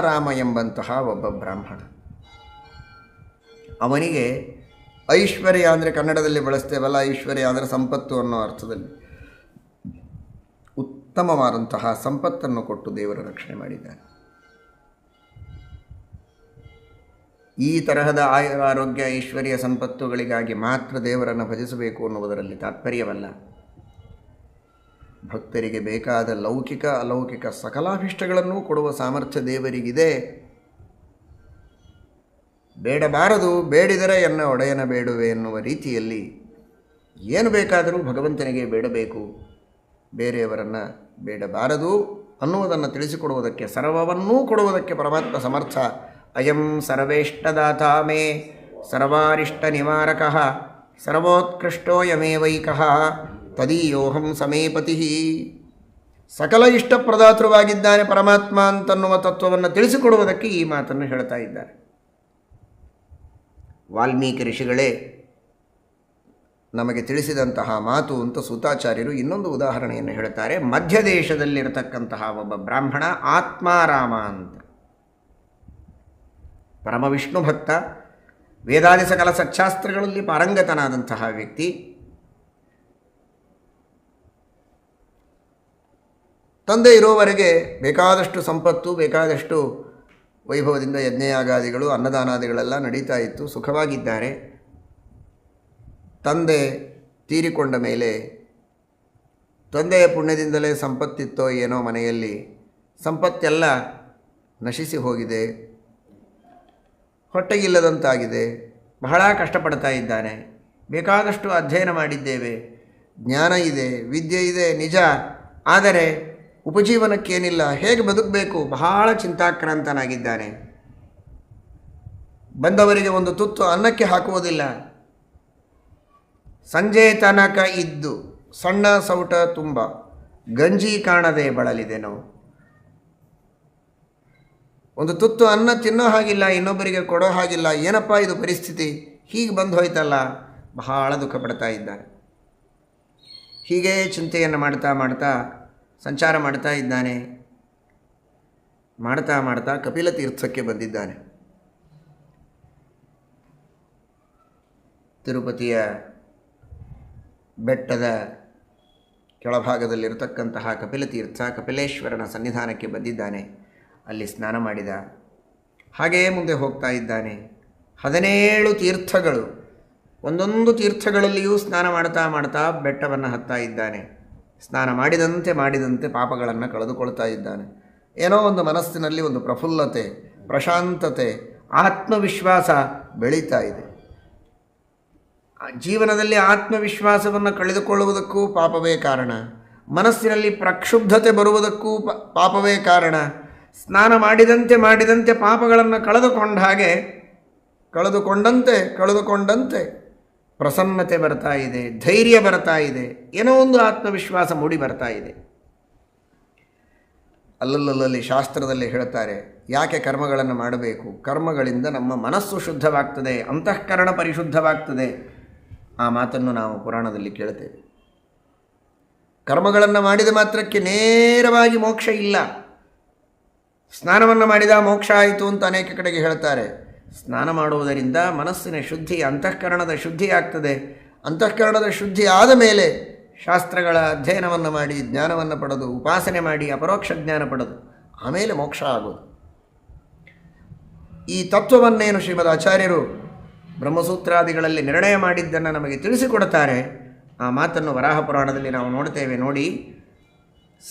ಆತ್ಮಾರಾಮ ಎಂಬಂತಹ ಒಬ್ಬ ಬ್ರಾಹ್ಮಣ. ಅವನಿಗೆ ಐಶ್ವರ್ಯ ಅಂದರೆ ಕನ್ನಡದಲ್ಲಿ ಬಳಸ್ತೇವಲ್ಲ, ಐಶ್ವರ್ಯ ಅಂದರೆ ಸಂಪತ್ತು ಅನ್ನೋ ಅರ್ಥದಲ್ಲಿ ಉತ್ತಮವಾದಂತಹ ಸಂಪತ್ತನ್ನು ಕೊಟ್ಟು ದೇವರು ರಕ್ಷಣೆ ಮಾಡಿದ್ದಾರೆ ಈ ತರಹದ ಆಯು ಆರೋಗ್ಯ, ಐಶ್ವರ್ಯ, ಸಂಪತ್ತುಗಳಿಗಾಗಿ ಮಾತ್ರ ದೇವರನ್ನು ಭಜಿಸಬೇಕು ಅನ್ನುವುದರಲ್ಲಿ ತಾತ್ಪರ್ಯವಲ್ಲ. ಭಕ್ತರಿಗೆ ಬೇಕಾದ ಲೌಕಿಕ, ಅಲೌಕಿಕ ಸಕಲಾಭಿಷ್ಟಗಳನ್ನೂ ಕೊಡುವ ಸಾಮರ್ಥ್ಯ ದೇವರಿಗಿದೆ. ಬೇಡಬಾರದು, ಬೇಡಿದರೆ ಎನ್ನ ಒಡೆಯನ ಬೇಡುವೆ ಎನ್ನುವ ರೀತಿಯಲ್ಲಿ ಏನು ಬೇಕಾದರೂ ಭಗವಂತನಿಗೆ ಬೇಡಬೇಕು. ಬೇರೆಯವರನ್ನು ಬೇಡಬಾರದು ಅನ್ನುವುದನ್ನು ತಿಳಿಸಿಕೊಡುವುದಕ್ಕೆ, ಸರ್ವವನ್ನೂ ಕೊಡುವುದಕ್ಕೆ ಪರಮಾತ್ಮ ಸಮರ್ಥ. ಅಯಂ ಸರ್ವೇಷ್ಟದಾತ ಮೇ ಸರ್ವಾರಿಷ್ಟ ನಿವಾರಕ ಸರ್ವೋತ್ಕೃಷ್ಟೋಯಮೇವೈಕಃ. ತದೀಯೋಹಂ ಸಮೇಪತಿ. ಸಕಲ ಇಷ್ಟಪ್ರದಾತೃವಾಗಿದ್ದಾನೆ ಪರಮಾತ್ಮ ಅಂತನ್ನುವ ತತ್ವವನ್ನು ತಿಳಿಸಿಕೊಡುವುದಕ್ಕೆ ಈ ಮಾತನ್ನು ಹೇಳ್ತಾ ಇದ್ದಾರೆ. ವಾಲ್ಮೀಕಿ ಋಷಿಗಳೇ, ನಮಗೆ ತಿಳಿಸಿದಂತಹ ಮಾತು ಅಂತ ಸೂತಾಚಾರ್ಯರು ಇನ್ನೊಂದು ಉದಾಹರಣೆಯನ್ನು ಹೇಳ್ತಾರೆ. ಮಧ್ಯ ದೇಶದಲ್ಲಿರತಕ್ಕಂತಹ ಒಬ್ಬ ಬ್ರಾಹ್ಮಣ ಆತ್ಮಾರಾಮ ಅಂತ. ಪರಮವಿಷ್ಣು ಭಕ್ತ ವೇದಾದಿ ಸಕಲ ಸಚ್ಚಾಸ್ತ್ರಗಳಲ್ಲಿ ಪಾರಂಗತನಾದಂತಹ ವ್ಯಕ್ತಿ. ತಂದೆ ಇರೋವರೆಗೆ ಬೇಕಾದಷ್ಟು ಸಂಪತ್ತು, ಬೇಕಾದಷ್ಟು ವೈಭವದಿಂದ ಯಜ್ಞಯಾಗಾದಿಗಳು, ಅನ್ನದಾನಾದಿಗಳೆಲ್ಲ ನಡೀತಾ ಇತ್ತು, ಸುಖವಾಗಿದ್ದಾರೆ. ತಂದೆ ತೀರಿಕೊಂಡ ಮೇಲೆ ತಂದೆಯ ಪುಣ್ಯದಿಂದಲೇ ಸಂಪತ್ತಿತ್ತೋ ಏನೋ ಮನೆಯಲ್ಲಿ, ಸಂಪತ್ತೆಲ್ಲ ನಶಿಸಿ ಹೋಗಿದೆ, ಹೊಟ್ಟೆಗಿಲ್ಲದಂತಾಗಿದೆ, ಬಹಳ ಕಷ್ಟಪಡ್ತಾ ಇದ್ದಾನೆ. ಬೇಕಾದಷ್ಟು ಅಧ್ಯಯನ ಮಾಡಿದ್ದೇವೆ, ಜ್ಞಾನ ಇದೆ, ವಿದ್ಯೆ ಇದೆ, ನಿಜ. ಆದರೆ ಉಪಜೀವನಕ್ಕೇನಿಲ್ಲ, ಹೇಗೆ ಬದುಕಬೇಕು? ಬಹಳ ಚಿಂತಾಕ್ರಾಂತನಾಗಿದ್ದಾನೆ. ಬಂದವರಿಗೆ ಒಂದು ತುತ್ತು ಅನ್ನಕ್ಕೆ ಹಾಕುವುದಿಲ್ಲ. ಸಂಜೆ ತನಕ ಇದ್ದು ಸಣ್ಣ ಸೌಟ ತುಂಬ, ಗಂಜಿ ಕಾಣದೆ ಬಳಲಿದೆನೋ ಒಂದು ತುತ್ತು ಅನ್ನ ತಿನ್ನೋ ಹಾಗಿಲ್ಲ, ಇನ್ನೊಬ್ಬರಿಗೆ ಕೊಡೋ ಹಾಗಿಲ್ಲ, ಏನಪ್ಪ ಇದು ಪರಿಸ್ಥಿತಿ? ಹೀಗೆ ಬಂದು ಹೋಯ್ತಲ್ಲ, ಬಹಳ ದುಃಖ ಪಡ್ತಾ ಇದ್ದಾನೆ. ಹೀಗೆ ಚಿಂತೆಯನ್ನು ಮಾಡ್ತಾ ಮಾಡ್ತಾ ಸಂಚಾರ ಮಾಡ್ತಾ ಇದ್ದಾನೆ. ಮಾಡ್ತಾ ಮಾಡ್ತಾ ಕಪಿಲ ತೀರ್ಥಕ್ಕೆ ಬಂದಿದ್ದಾನೆ. ತಿರುಪತಿಯ ಬೆಟ್ಟದ ಕೆಳಭಾಗದಲ್ಲಿರತಕ್ಕಂತಹ ಕಪಿಲತೀರ್ಥ ಕಪಿಲೇಶ್ವರನ ಸನ್ನಿಧಾನಕ್ಕೆ ಬಂದಿದ್ದಾನೆ. ಅಲ್ಲಿ ಸ್ನಾನ ಮಾಡಿದ. ಹಾಗೆಯೇ ಮುಂದೆ ಹೋಗ್ತಾ ಇದ್ದಾನೆ. ಹದಿನೇಳು ತೀರ್ಥಗಳು. ಒಂದೊಂದು ತೀರ್ಥಗಳಲ್ಲಿಯೂ ಸ್ನಾನ ಮಾಡ್ತಾ ಮಾಡ್ತಾ ಬೆಟ್ಟವನ್ನು ಹತ್ತಾ ಇದ್ದಾನೆ. ಸ್ನಾನ ಮಾಡಿದಂತೆ ಮಾಡಿದಂತೆ ಪಾಪಗಳನ್ನು ಕಳೆದುಕೊಳ್ತಾ ಇದ್ದಾನೆ. ಏನೋ ಒಂದು ಮನಸ್ಸಿನಲ್ಲಿ ಒಂದು ಪ್ರಫುಲ್ಲತೆ, ಪ್ರಶಾಂತತೆ, ಆತ್ಮವಿಶ್ವಾಸ ಬೆಳೀತಾ ಇದೆ. ಜೀವನದಲ್ಲಿ ಆತ್ಮವಿಶ್ವಾಸವನ್ನು ಕಳೆದುಕೊಳ್ಳುವುದಕ್ಕೂ ಪಾಪವೇ ಕಾರಣ. ಮನಸ್ಸಿನಲ್ಲಿ ಪ್ರಕ್ಷುಬ್ಧತೆ ಬರುವುದಕ್ಕೂ ಪಾಪವೇ ಕಾರಣ. ಸ್ನಾನ ಮಾಡಿದಂತೆ ಮಾಡಿದಂತೆ ಪಾಪಗಳನ್ನು ಕಳೆದುಕೊಂಡ ಹಾಗೆ, ಕಳೆದುಕೊಂಡಂತೆ ಕಳೆದುಕೊಂಡಂತೆ ಪ್ರಸನ್ನತೆ ಬರ್ತಾ ಇದೆ, ಧೈರ್ಯ ಬರ್ತಾ ಇದೆ, ಏನೋ ಒಂದು ಆತ್ಮವಿಶ್ವಾಸ ಮೂಡಿ ಬರ್ತಾ ಇದೆ. ಅಲ್ಲಲ್ಲಲ್ಲಿ ಶಾಸ್ತ್ರದಲ್ಲಿ ಹೇಳ್ತಾರೆ, ಯಾಕೆ ಕರ್ಮಗಳನ್ನು ಮಾಡಬೇಕು? ಕರ್ಮಗಳಿಂದ ನಮ್ಮ ಮನಸ್ಸು ಶುದ್ಧವಾಗ್ತದೆ, ಅಂತಃಕರಣ ಪರಿಶುದ್ಧವಾಗ್ತದೆ. ಆ ಮಾತನ್ನು ನಾವು ಪುರಾಣದಲ್ಲಿ ಕೇಳ್ತೇವೆ. ಕರ್ಮಗಳನ್ನು ಮಾಡಿದ ಮಾತ್ರಕ್ಕೆ ನೇರವಾಗಿ ಮೋಕ್ಷ ಇಲ್ಲ. ಸ್ನಾನವನ್ನು ಮಾಡಿದ ಮೋಕ್ಷ ಆಯಿತು ಅಂತ ಅನೇಕ ಕಡೆಗೆ ಹೇಳ್ತಾರೆ. ಸ್ನಾನ ಮಾಡುವುದರಿಂದ ಮನಸ್ಸಿನ ಶುದ್ಧಿ, ಅಂತಃಕರಣದ ಶುದ್ಧಿ ಆಗ್ತದೆ. ಅಂತಃಕರಣದ ಶುದ್ಧಿ ಆದ ಮೇಲೆ ಶಾಸ್ತ್ರಗಳ ಅಧ್ಯಯನವನ್ನು ಮಾಡಿ, ಜ್ಞಾನವನ್ನು ಪಡೆದು, ಉಪಾಸನೆ ಮಾಡಿ, ಅಪರೋಕ್ಷ ಜ್ಞಾನ ಪಡೆದು, ಆಮೇಲೆ ಮೋಕ್ಷ ಆಗೋದು. ಈ ತತ್ವವನ್ನೇನು ಶ್ರೀಮದ್ ಆಚಾರ್ಯರು ಬ್ರಹ್ಮಸೂತ್ರಾದಿಗಳಲ್ಲಿ ನಿರ್ಣಯ ಮಾಡಿದ್ದನ್ನು ನಮಗೆ ತಿಳಿಸಿಕೊಡುತ್ತಾರೆ, ಆ ಮಾತನ್ನು ವರಾಹ ಪುರಾಣದಲ್ಲಿ ನಾವು ನೋಡ್ತೇವೆ. ನೋಡಿ,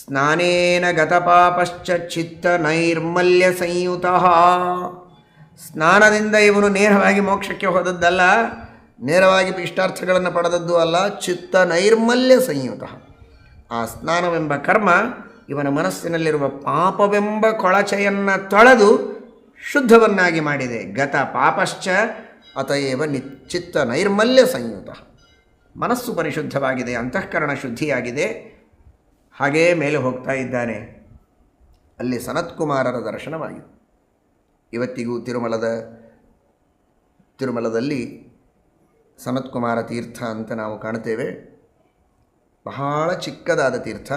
ಸ್ನಾನೇನ ಗತಪಾಪಶ್ಚ ಚಿತ್ತ ನೈರ್ಮಲ್ಯ ಸಂಯುತ. ಸ್ನಾನದಿಂದ ಇವನು ನೇರವಾಗಿ ಮೋಕ್ಷಕ್ಕೆ ಹೋದದ್ದಲ್ಲ, ನೇರವಾಗಿ ಇಷ್ಟಾರ್ಥಗಳನ್ನು ಪಡೆದದ್ದು ಅಲ್ಲ, ಚಿತ್ತ ನೈರ್ಮಲ್ಯ ಸಂಯುತ. ಆ ಸ್ನಾನವೆಂಬ ಕರ್ಮ ಇವನ ಮನಸ್ಸಿನಲ್ಲಿರುವ ಪಾಪವೆಂಬ ಕೊಳಚೆಯನ್ನು ತೊಳೆದು ಶುದ್ಧವನ್ನಾಗಿ ಮಾಡಿದೆ. ಗತ ಪಾಪಶ್ಚ ಅತಯೇವ ನಿಶ್ಚಿತ್ತ ನೈರ್ಮಲ್ಯ ಸಂಯುತ. ಮನಸ್ಸು ಪರಿಶುದ್ಧವಾಗಿದೆ, ಅಂತಃಕರಣ ಶುದ್ಧಿಯಾಗಿದೆ. ಹಾಗೇ ಮೇಲೆ ಹೋಗ್ತಾ ಇದ್ದಾನೆ. ಅಲ್ಲಿ ಸನತ್ಕುಮಾರರ ದರ್ಶನವಾಗಿದೆ ಇವತ್ತಿಗೂ ತಿರುಮಲದ, ತಿರುಮಲದಲ್ಲಿ ಸನತ್ಕುಮಾರ ತೀರ್ಥ ಅಂತ ನಾವು ಕಾಣುತ್ತೇವೆ. ಬಹಳ ಚಿಕ್ಕದಾದ ತೀರ್ಥ,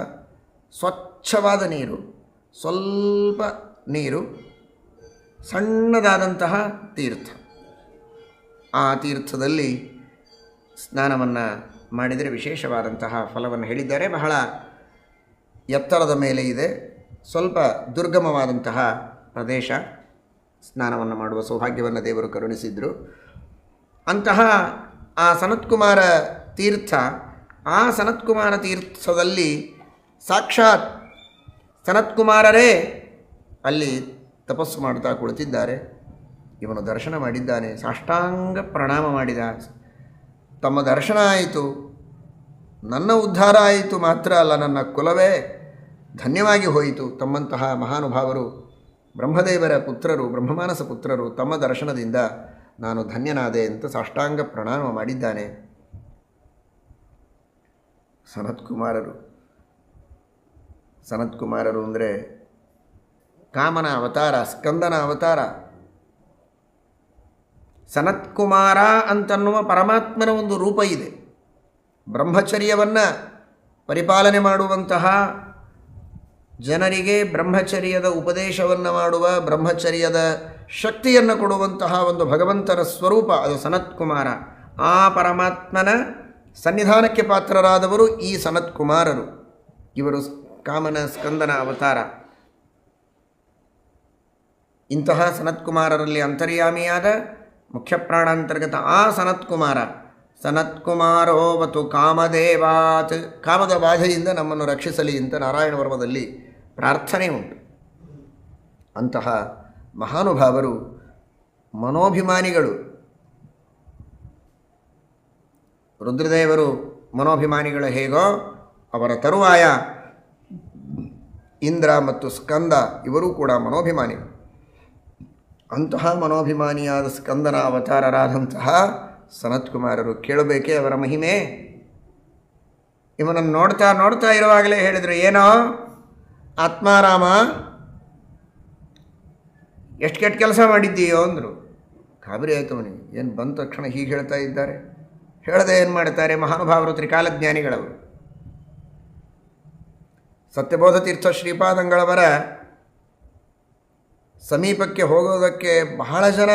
ಸ್ವಚ್ಛವಾದ ನೀರು, ಸ್ವಲ್ಪ ನೀರು, ಸಣ್ಣದಾದಂತಹ ತೀರ್ಥ. ಆ ತೀರ್ಥದಲ್ಲಿ ಸ್ನಾನವನ್ನು ಮಾಡಿದರೆ ವಿಶೇಷವಾದಂತಹ ಫಲವನ್ನು ಹೇಳಿದ್ದಾರೆ. ಬಹಳ ಎತ್ತರದ ಮೇಲೆ ಇದೆ. ಸ್ವಲ್ಪ ದುರ್ಗಮವಾದಂತಹ ಪ್ರದೇಶ. ಸ್ನಾನವನ್ನು ಮಾಡುವ ಸೌಭಾಗ್ಯವನ್ನು ದೇವರು ಕರುಣಿಸಿದರು. ಅಂತಹ ಆ ಸನತ್ಕುಮಾರ ತೀರ್ಥ, ಆ ಸನತ್ಕುಮಾರ ತೀರ್ಥದಲ್ಲಿ ಸಾಕ್ಷಾತ್ ಸನತ್ಕುಮಾರರೇ ಅಲ್ಲಿ ತಪಸ್ಸು ಮಾಡ್ತಾ ಕುಳಿತಿದ್ದಾರೆ. ಇವನು ದರ್ಶನ ಮಾಡಿದ್ದಾನೆ, ಸಾಷ್ಟಾಂಗ ಪ್ರಣಾಮ ಮಾಡಿದ. ತಮ್ಮ ದರ್ಶನ ಆಯಿತು, ನನ್ನ ಉದ್ಧಾರ ಆಯಿತು ಮಾತ್ರ ಅಲ್ಲ, ನನ್ನ ಕುಲವೇ ಧನ್ಯವಾಗಿ ಹೋಯಿತು. ತಮ್ಮಂತಹ ಮಹಾನುಭಾವರು ಬ್ರಹ್ಮದೇವರ ಪುತ್ರರು, ಬ್ರಹ್ಮಮಾನಸ ಪುತ್ರರು ತಮ್ಮ ದರ್ಶನದಿಂದ ನಾನು ಧನ್ಯನಾದೆ ಅಂತ ಸಾಷ್ಟಾಂಗ ಪ್ರಣಾಮ ಮಾಡಿದ್ದಾನೆ. ಸನತ್ಕುಮಾರರು. ಸನತ್ಕುಮಾರರು ಅಂದರೆ ಕಾಮನ ಅವತಾರ, ಸ್ಕಂದನ ಅವತಾರ. ಸನತ್ಕುಮಾರ ಅಂತನ್ನುವ ಪರಮಾತ್ಮನ ಒಂದು ರೂಪ ಇದೆ. ಬ್ರಹ್ಮಚರ್ಯವನ್ನು ಪರಿಪಾಲನೆ ಮಾಡುವಂತಹ ಜನರಿಗೆ ಬ್ರಹ್ಮಚರ್ಯದ ಉಪದೇಶವನ್ನು ಮಾಡುವ, ಬ್ರಹ್ಮಚರ್ಯದ ಶಕ್ತಿಯನ್ನು ಕೊಡುವಂತಹ ಒಂದು ಭಗವಂತನ ಸ್ವರೂಪ, ಅದು ಸನತ್ಕುಮಾರ. ಆ ಪರಮಾತ್ಮನ ಸನ್ನಿಧಾನಕ್ಕೆ ಪಾತ್ರರಾದವರು ಈ ಸನತ್ಕುಮಾರರು. ಇವರು ಕಾಮನ ಸ್ಕಂದನ ಅವತಾರ. ಇಂತಹ ಸನತ್ಕುಮಾರರಲ್ಲಿ ಅಂತರ್ಯಾಮಿಯಾದ ಮುಖ್ಯ ಪ್ರಾಣಾಂತರ್ಗತ ಆ ಸನತ್ಕುಮಾರ. ಸನತ್ಕುಮಾರೋವತು ಕಾಮದೇವಾತ್, ಕಾಮದ ಬಾಧೆಯಿಂದ ನಮ್ಮನ್ನು ರಕ್ಷಿಸಲಿ ಅಂತ ನಾರಾಯಣ ವರ್ಮದಲ್ಲಿ ಪ್ರಾರ್ಥನೆ ಉಂಟು ಅಂತಹ ಮಹಾನುಭಾವರು, ಮನೋಭಿಮಾನಿಗಳು, ರುದ್ರದೇವರು ಮನೋಭಿಮಾನಿಗಳು ಹೇಗೋ ಅವರ ತರುವಾಯ ಇಂದ್ರ ಮತ್ತು ಸ್ಕಂದ ಇವರೂ ಕೂಡ ಮನೋಭಿಮಾನಿಗಳು. ಅಂತಹ ಮನೋಭಿಮಾನಿಯಾದ ಸ್ಕಂದನ ಅವತಾರರಾದಂತಹ ಸನತ್ಕುಮಾರರು ಕೇಳಬೇಕೇ ಅವರ ಮಹಿಮೆ. ಇವನನ್ನು ನೋಡ್ತಾ ನೋಡ್ತಾ ಇರುವಾಗಲೇ ಹೇಳಿದರು, ಏನೋ ಆತ್ಮಾರಾಮ, ಎಷ್ಟು ಕೆಟ್ಟ ಕೆಲಸ ಮಾಡಿದ್ದೀಯೋ ಅಂದರು. ಗಾಬರಿ ಆಯಿತು ಅವನಿಗೆ ಏನು ಬಂದ ತಕ್ಷಣ ಹೀಗೆ ಹೇಳ್ತಾ ಇದ್ದಾರೆ? ಹೇಳದೆ ಏನು ಮಾಡ್ತಾರೆ ಮಹಾನುಭಾವರು ತ್ರಿಕಾಲಜ್ಞಾನಿಗಳವರು? ಸತ್ಯಬೋಧ ತೀರ್ಥ ಶ್ರೀಪಾದಂಗಳವರ ಸಮೀಪಕ್ಕೆ ಹೋಗೋದಕ್ಕೆ ಬಹಳ ಜನ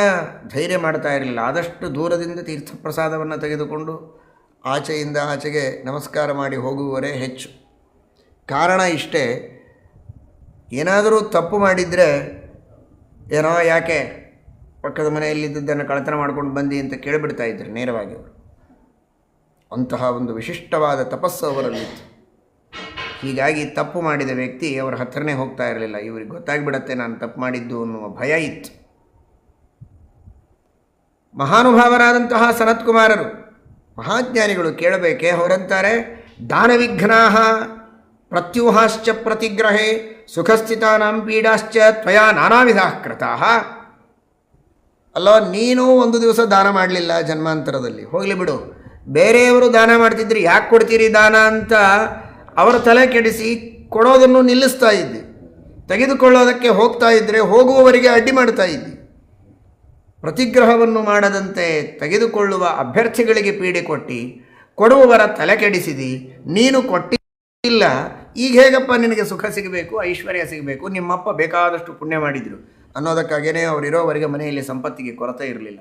ಧೈರ್ಯ ಮಾಡ್ತಾ ಇರಲಿಲ್ಲ. ಆದಷ್ಟು ದೂರದಿಂದ ತೀರ್ಥಪ್ರಸಾದವನ್ನು ತೆಗೆದುಕೊಂಡು ಆಚೆಯಿಂದ ಆಚೆಗೆ ನಮಸ್ಕಾರ ಮಾಡಿ ಹೋಗುವವರೇ ಹೆಚ್ಚು. ಕಾರಣ ಇಷ್ಟೇ ಏನಾದರೂ ತಪ್ಪು ಮಾಡಿದರೆ ಏನೋ ಯಾಕೆ ಪಕ್ಕದ ಮನೆಯಲ್ಲಿದ್ದದ್ದನ್ನು ಕಳತನ ಮಾಡ್ಕೊಂಡು ಬಂದಿ ಅಂತ ಕೇಳಿಬಿಡ್ತಾ ಇದ್ದರು ನೇರವಾಗಿ ಅವರು. ಅಂತಹ ಒಂದು ವಿಶಿಷ್ಟವಾದ ತಪಸ್ಸು ಅವರಲ್ಲಿತ್ತು. ಹೀಗಾಗಿ ತಪ್ಪು ಮಾಡಿದ ವ್ಯಕ್ತಿ ಅವರ ಹತ್ತಿರನೇ ಹೋಗ್ತಾ ಇರಲಿಲ್ಲ. ಇವ್ರಿಗೆ ಗೊತ್ತಾಗಿಬಿಡತ್ತೆ ನಾನು ತಪ್ಪು ಮಾಡಿದ್ದು ಅನ್ನುವ ಭಯ ಇತ್ತು. ಮಹಾನುಭಾವರಾದಂತಹ ಸನತ್ಕುಮಾರರು ಮಹಾಜ್ಞಾನಿಗಳು ಕೇಳಬೇಕೆ ಅವರಂತಾರೆ ದಾನವಿಘ್ನಾ ಪ್ರತ್ಯೂಹಾಶ್ಚ ಪ್ರತಿಗ್ರಹೇ ಸುಖಸ್ಥಿತಾನಾಂ ಪೀಡಾಶ್ಚ ತ್ವಯ ನಾನಾ ವಿಧ ಕೃತಾ ಅಲ್ಲೋ, ನೀನು ಒಂದು ದಿವಸ ದಾನ ಮಾಡಲಿಲ್ಲ ಜನ್ಮಾಂತರದಲ್ಲಿ. ಹೋಗಲಿ ಬಿಡು. ಬೇರೆಯವರು ದಾನ ಮಾಡ್ತಿದ್ರಿ, ಯಾಕೆ ಕೊಡ್ತೀರಿ ದಾನ ಅಂತ ಅವರ ತಲೆ ಕೆಡಿಸಿ ಕೊಡೋದನ್ನು ನಿಲ್ಲಿಸ್ತಾ ಇದ್ದಿ. ತೆಗೆದುಕೊಳ್ಳೋದಕ್ಕೆ ಹೋಗ್ತಾ ಇದ್ದರೆ ಹೋಗುವವರಿಗೆ ಅಡ್ಡಿ ಮಾಡ್ತಾ ಇದ್ದಿ. ಪ್ರತಿಗ್ರಹವನ್ನು ಮಾಡದಂತೆ ತೆಗೆದುಕೊಳ್ಳುವ ಅಭ್ಯರ್ಥಿಗಳಿಗೆ ಪೀಡೆ ಕೊಟ್ಟು ಕೊಡುವವರ ತಲೆ ಕೆಡಿಸಿದಿ. ನೀನು ಕೊಟ್ಟಿಲ್ಲ. ಈಗ ಹೇಗಪ್ಪ ನಿನಗೆ ಸುಖ ಸಿಗಬೇಕು, ಐಶ್ವರ್ಯ ಸಿಗಬೇಕು, ನಿಮ್ಮಪ್ಪ ಬೇಕಾದಷ್ಟು ಪುಣ್ಯ ಮಾಡಿದರು. ಅನ್ನೋದಕ್ಕಾಗೇ ಅವರಿರೋವರೆಗೆ ಮನೆಯಲ್ಲಿ ಸಂಪತ್ತಿಗೆ ಕೊರತೆ ಇರಲಿಲ್ಲ.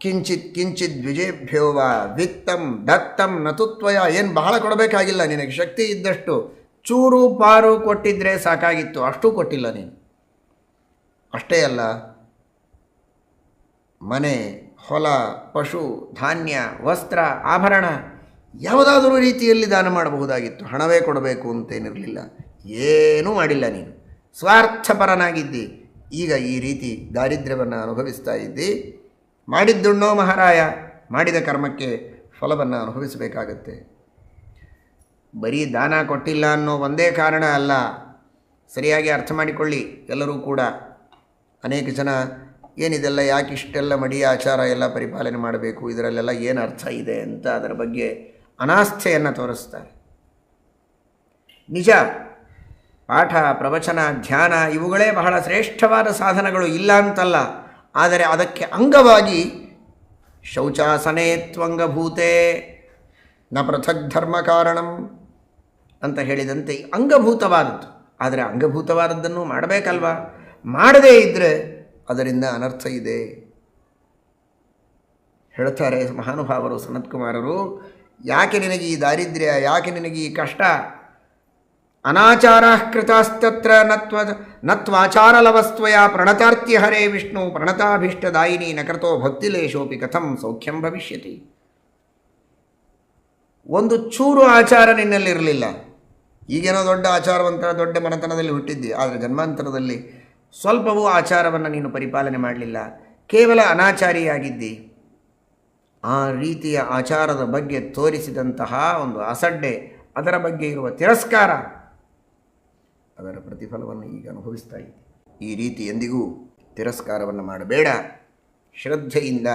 ಕಿಂಚಿತ್ ಕಿಂಚಿತ್ ದ್ವಿಜೇಭ್ಯೋವ ವಿತ್ತಂ ದತ್ತಂ ನತುತ್ವಯ, ಏನು ಬಹಳ ಕೊಡಬೇಕಾಗಿಲ್ಲ ನಿನಗೆ, ಶಕ್ತಿ ಇದ್ದಷ್ಟು ಚೂರು ಪಾರು ಕೊಟ್ಟಿದ್ರೆ ಸಾಕಾಗಿತ್ತು, ಅಷ್ಟೂ ಕೊಟ್ಟಿಲ್ಲ ನೀನು. ಅಷ್ಟೇ ಅಲ್ಲ, ಮನೆ, ಹೊಲ, ಪಶು, ಧಾನ್ಯ, ವಸ್ತ್ರ, ಆಭರಣ ಯಾವುದಾದರೂ ರೀತಿಯಲ್ಲಿ ದಾನ ಮಾಡಬಹುದಾಗಿತ್ತು. ಹಣವೇ ಕೊಡಬೇಕು ಅಂತೇನಿರಲಿಲ್ಲ. ಏನೂ ಮಾಡಿಲ್ಲ ನೀನು. ಸ್ವಾರ್ಥಪರನಾಗಿದ್ದಿ. ಈಗ ಈ ರೀತಿ ದಾರಿದ್ರ್ಯವನ್ನು ಅನುಭವಿಸ್ತಾ ಇದ್ದಿ. ಮಾಡಿದ್ದುಣ್ಣೋ ಮಹಾರಾಯ. ಮಾಡಿದ ಕರ್ಮಕ್ಕೆ ಫಲವನ್ನು ಅನುಭವಿಸಬೇಕಾಗತ್ತೆ. ಬರೀ ದಾನ ಕೊಟ್ಟಿಲ್ಲ ಅನ್ನೋ ಒಂದೇ ಕಾರಣ ಅಲ್ಲ. ಸರಿಯಾಗಿ ಅರ್ಥ ಮಾಡಿಕೊಳ್ಳಿ. ಎಲ್ಲರೂ ಕೂಡ ಅನೇಕ ಜನ ಏನಿದೆಲ್ಲ ಯಾಕೆ ಇಷ್ಟೆಲ್ಲ ಮಡಿ ಆಚಾರ ಎಲ್ಲ ಪರಿಪಾಲನೆ ಮಾಡಬೇಕು, ಇದರಲ್ಲೆಲ್ಲ ಏನು ಅರ್ಥ ಇದೆ ಅಂತ ಅದರ ಬಗ್ಗೆ ಅನಾಸ್ಥೆಯನ್ನು ತೋರಿಸ್ತಾರೆ. ನಿಜ, ಪಾಠ, ಪ್ರವಚನ, ಧ್ಯಾನ ಇವುಗಳೇ ಬಹಳ ಶ್ರೇಷ್ಠವಾದ ಸಾಧನಗಳು ಇಲ್ಲ ಅಂತಲ್ಲ, ಆದರೆ ಅದಕ್ಕೆ ಅಂಗವಾಗಿ ಶೌಚಾಸನೆ ತ್ವಂಗಭೂತೆ ನ ಪೃಥಕ್ ಧರ್ಮ ಕಾರಣಂ ಅಂತ ಹೇಳಿದಂತೆ ಅಂಗಭೂತವಾದದ್ದು. ಆದರೆ ಅಂಗಭೂತವಾದದ್ದನ್ನು ಮಾಡಬೇಕಲ್ವಾ? ಮಾಡದೇ ಇದ್ದರೆ ಅದರಿಂದ ಅನರ್ಥ ಇದೆ. ಹೇಳ್ತಾರೆ ಮಹಾನುಭಾವರು ಸನತ್ಕುಮಾರರು ಯಾಕೆ ನಿನಗೆ ಈ ದಾರಿದ್ರ್ಯ, ಯಾಕೆ ನಿನಗೆ ಈ ಕಷ್ಟ? ಅನಾಚಾರ ಕೃತಾಸ್ತತ್ರ ನತ್ವ ನತ್ವಾಚಾರಲವಸ್ತ್ವಯ ಪ್ರಣತಾರ್ತ್ಯ ಹರೇ ವಿಷ್ಣು, ಪ್ರಣತಾಭೀಷ್ಟದಾಯಿನಿ ನಕೃತೋ ಭಕ್ತಿಲೇಶೋಪಿ ಕಥಂ ಸೌಖ್ಯಂ ಭವಿಷ್ಯತಿ. ಒಂದು ಚೂರು ಆಚಾರ ನಿನ್ನಲ್ಲಿರಲಿಲ್ಲ. ಈಗೇನೋ ದೊಡ್ಡ ಆಚಾರವಂತ ದೊಡ್ಡ ಮನತನದಲ್ಲಿ ಹುಟ್ಟಿದ್ದಿ, ಆದರೆ ಜನ್ಮಾಂತರದಲ್ಲಿ ಸ್ವಲ್ಪವೂ ಆಚಾರವನ್ನು ನೀನು ಪರಿಪಾಲನೆ ಮಾಡಲಿಲ್ಲ. ಕೇವಲ ಅನಾಚಾರಿಯಾಗಿದ್ದಿ. ಆ ರೀತಿಯ ಆಚಾರದ ಬಗ್ಗೆ ತೋರಿಸಿದಂತಹ ಒಂದು ಅಸಡ್ಡೆ ಅದರ ಬಗ್ಗೆ ಇರುವ ತಿರಸ್ಕಾರ ಅದರ ಪ್ರತಿಫಲವನ್ನು ಈಗ ಅನುಭವಿಸ್ತಾ ಇದೆ ಈ ರೀತಿ ಎಂದಿಗೂ ತಿರಸ್ಕಾರವನ್ನು ಮಾಡಬೇಡ. ಶ್ರದ್ಧೆಯಿಂದ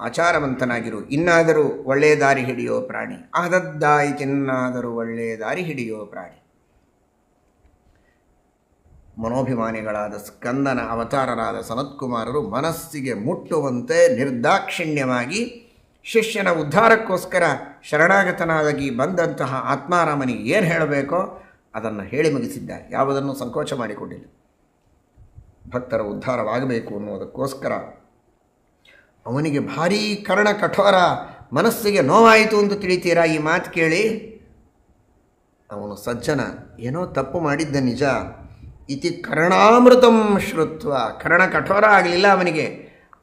ಆಚಾರವಂತನಾಗಿರು. ಇನ್ನಾದರೂ ಒಳ್ಳೆಯ ದಾರಿ ಹಿಡಿಯೋ ಪ್ರಾಣಿ. ಆದದ್ದಾಯಿತಿನ್ನಾದರೂ ಒಳ್ಳೆಯ ದಾರಿ ಹಿಡಿಯೋ ಪ್ರಾಣಿ. ಮನೋಭಿಮಾನಿಗಳಾದ ಸ್ಕಂದನ ಅವತಾರರಾದ ಸನತ್ಕುಮಾರರು ಮನಸ್ಸಿಗೆ ಮುಟ್ಟುವಂತೆ ನಿರ್ದಾಕ್ಷಿಣ್ಯವಾಗಿ ಶಿಷ್ಯನ ಉದ್ಧಾರಕ್ಕೋಸ್ಕರ ಶರಣಾಗತನಾಗಿ ಬಂದಂತಹ ಆತ್ಮಾರಾಮನಿಗೆ ಏನು ಹೇಳಬೇಕೋ ಅದನ್ನು ಹೇಳಿ ಮುಗಿಸಿದ್ದಾರೆ ಯಾವುದನ್ನು ಸಂಕೋಚ ಮಾಡಿಕೊಂಡಿಲ್ಲ. ಭಕ್ತರ ಉದ್ಧಾರವಾಗಬೇಕು ಅನ್ನುವುದಕ್ಕೋಸ್ಕರ ಅವನಿಗೆ ಭಾರೀ ಕರ್ಣ ಕಠೋರ ಮನಸ್ಸಿಗೆ ನೋವಾಯಿತು ಎಂದು ತಿಳಿತೀರಾ? ಈ ಮಾತು ಕೇಳಿ ಅವನು ಸಜ್ಜನ, ಏನೋ ತಪ್ಪು ಮಾಡಿದ್ದ ನಿಜ. ಇತಿ ಕರ್ಣಾಮೃತಂ ಶ್ರುತ್ವ. ಕರ್ಣ ಕಠೋರ ಆಗಲಿಲ್ಲ ಅವನಿಗೆ.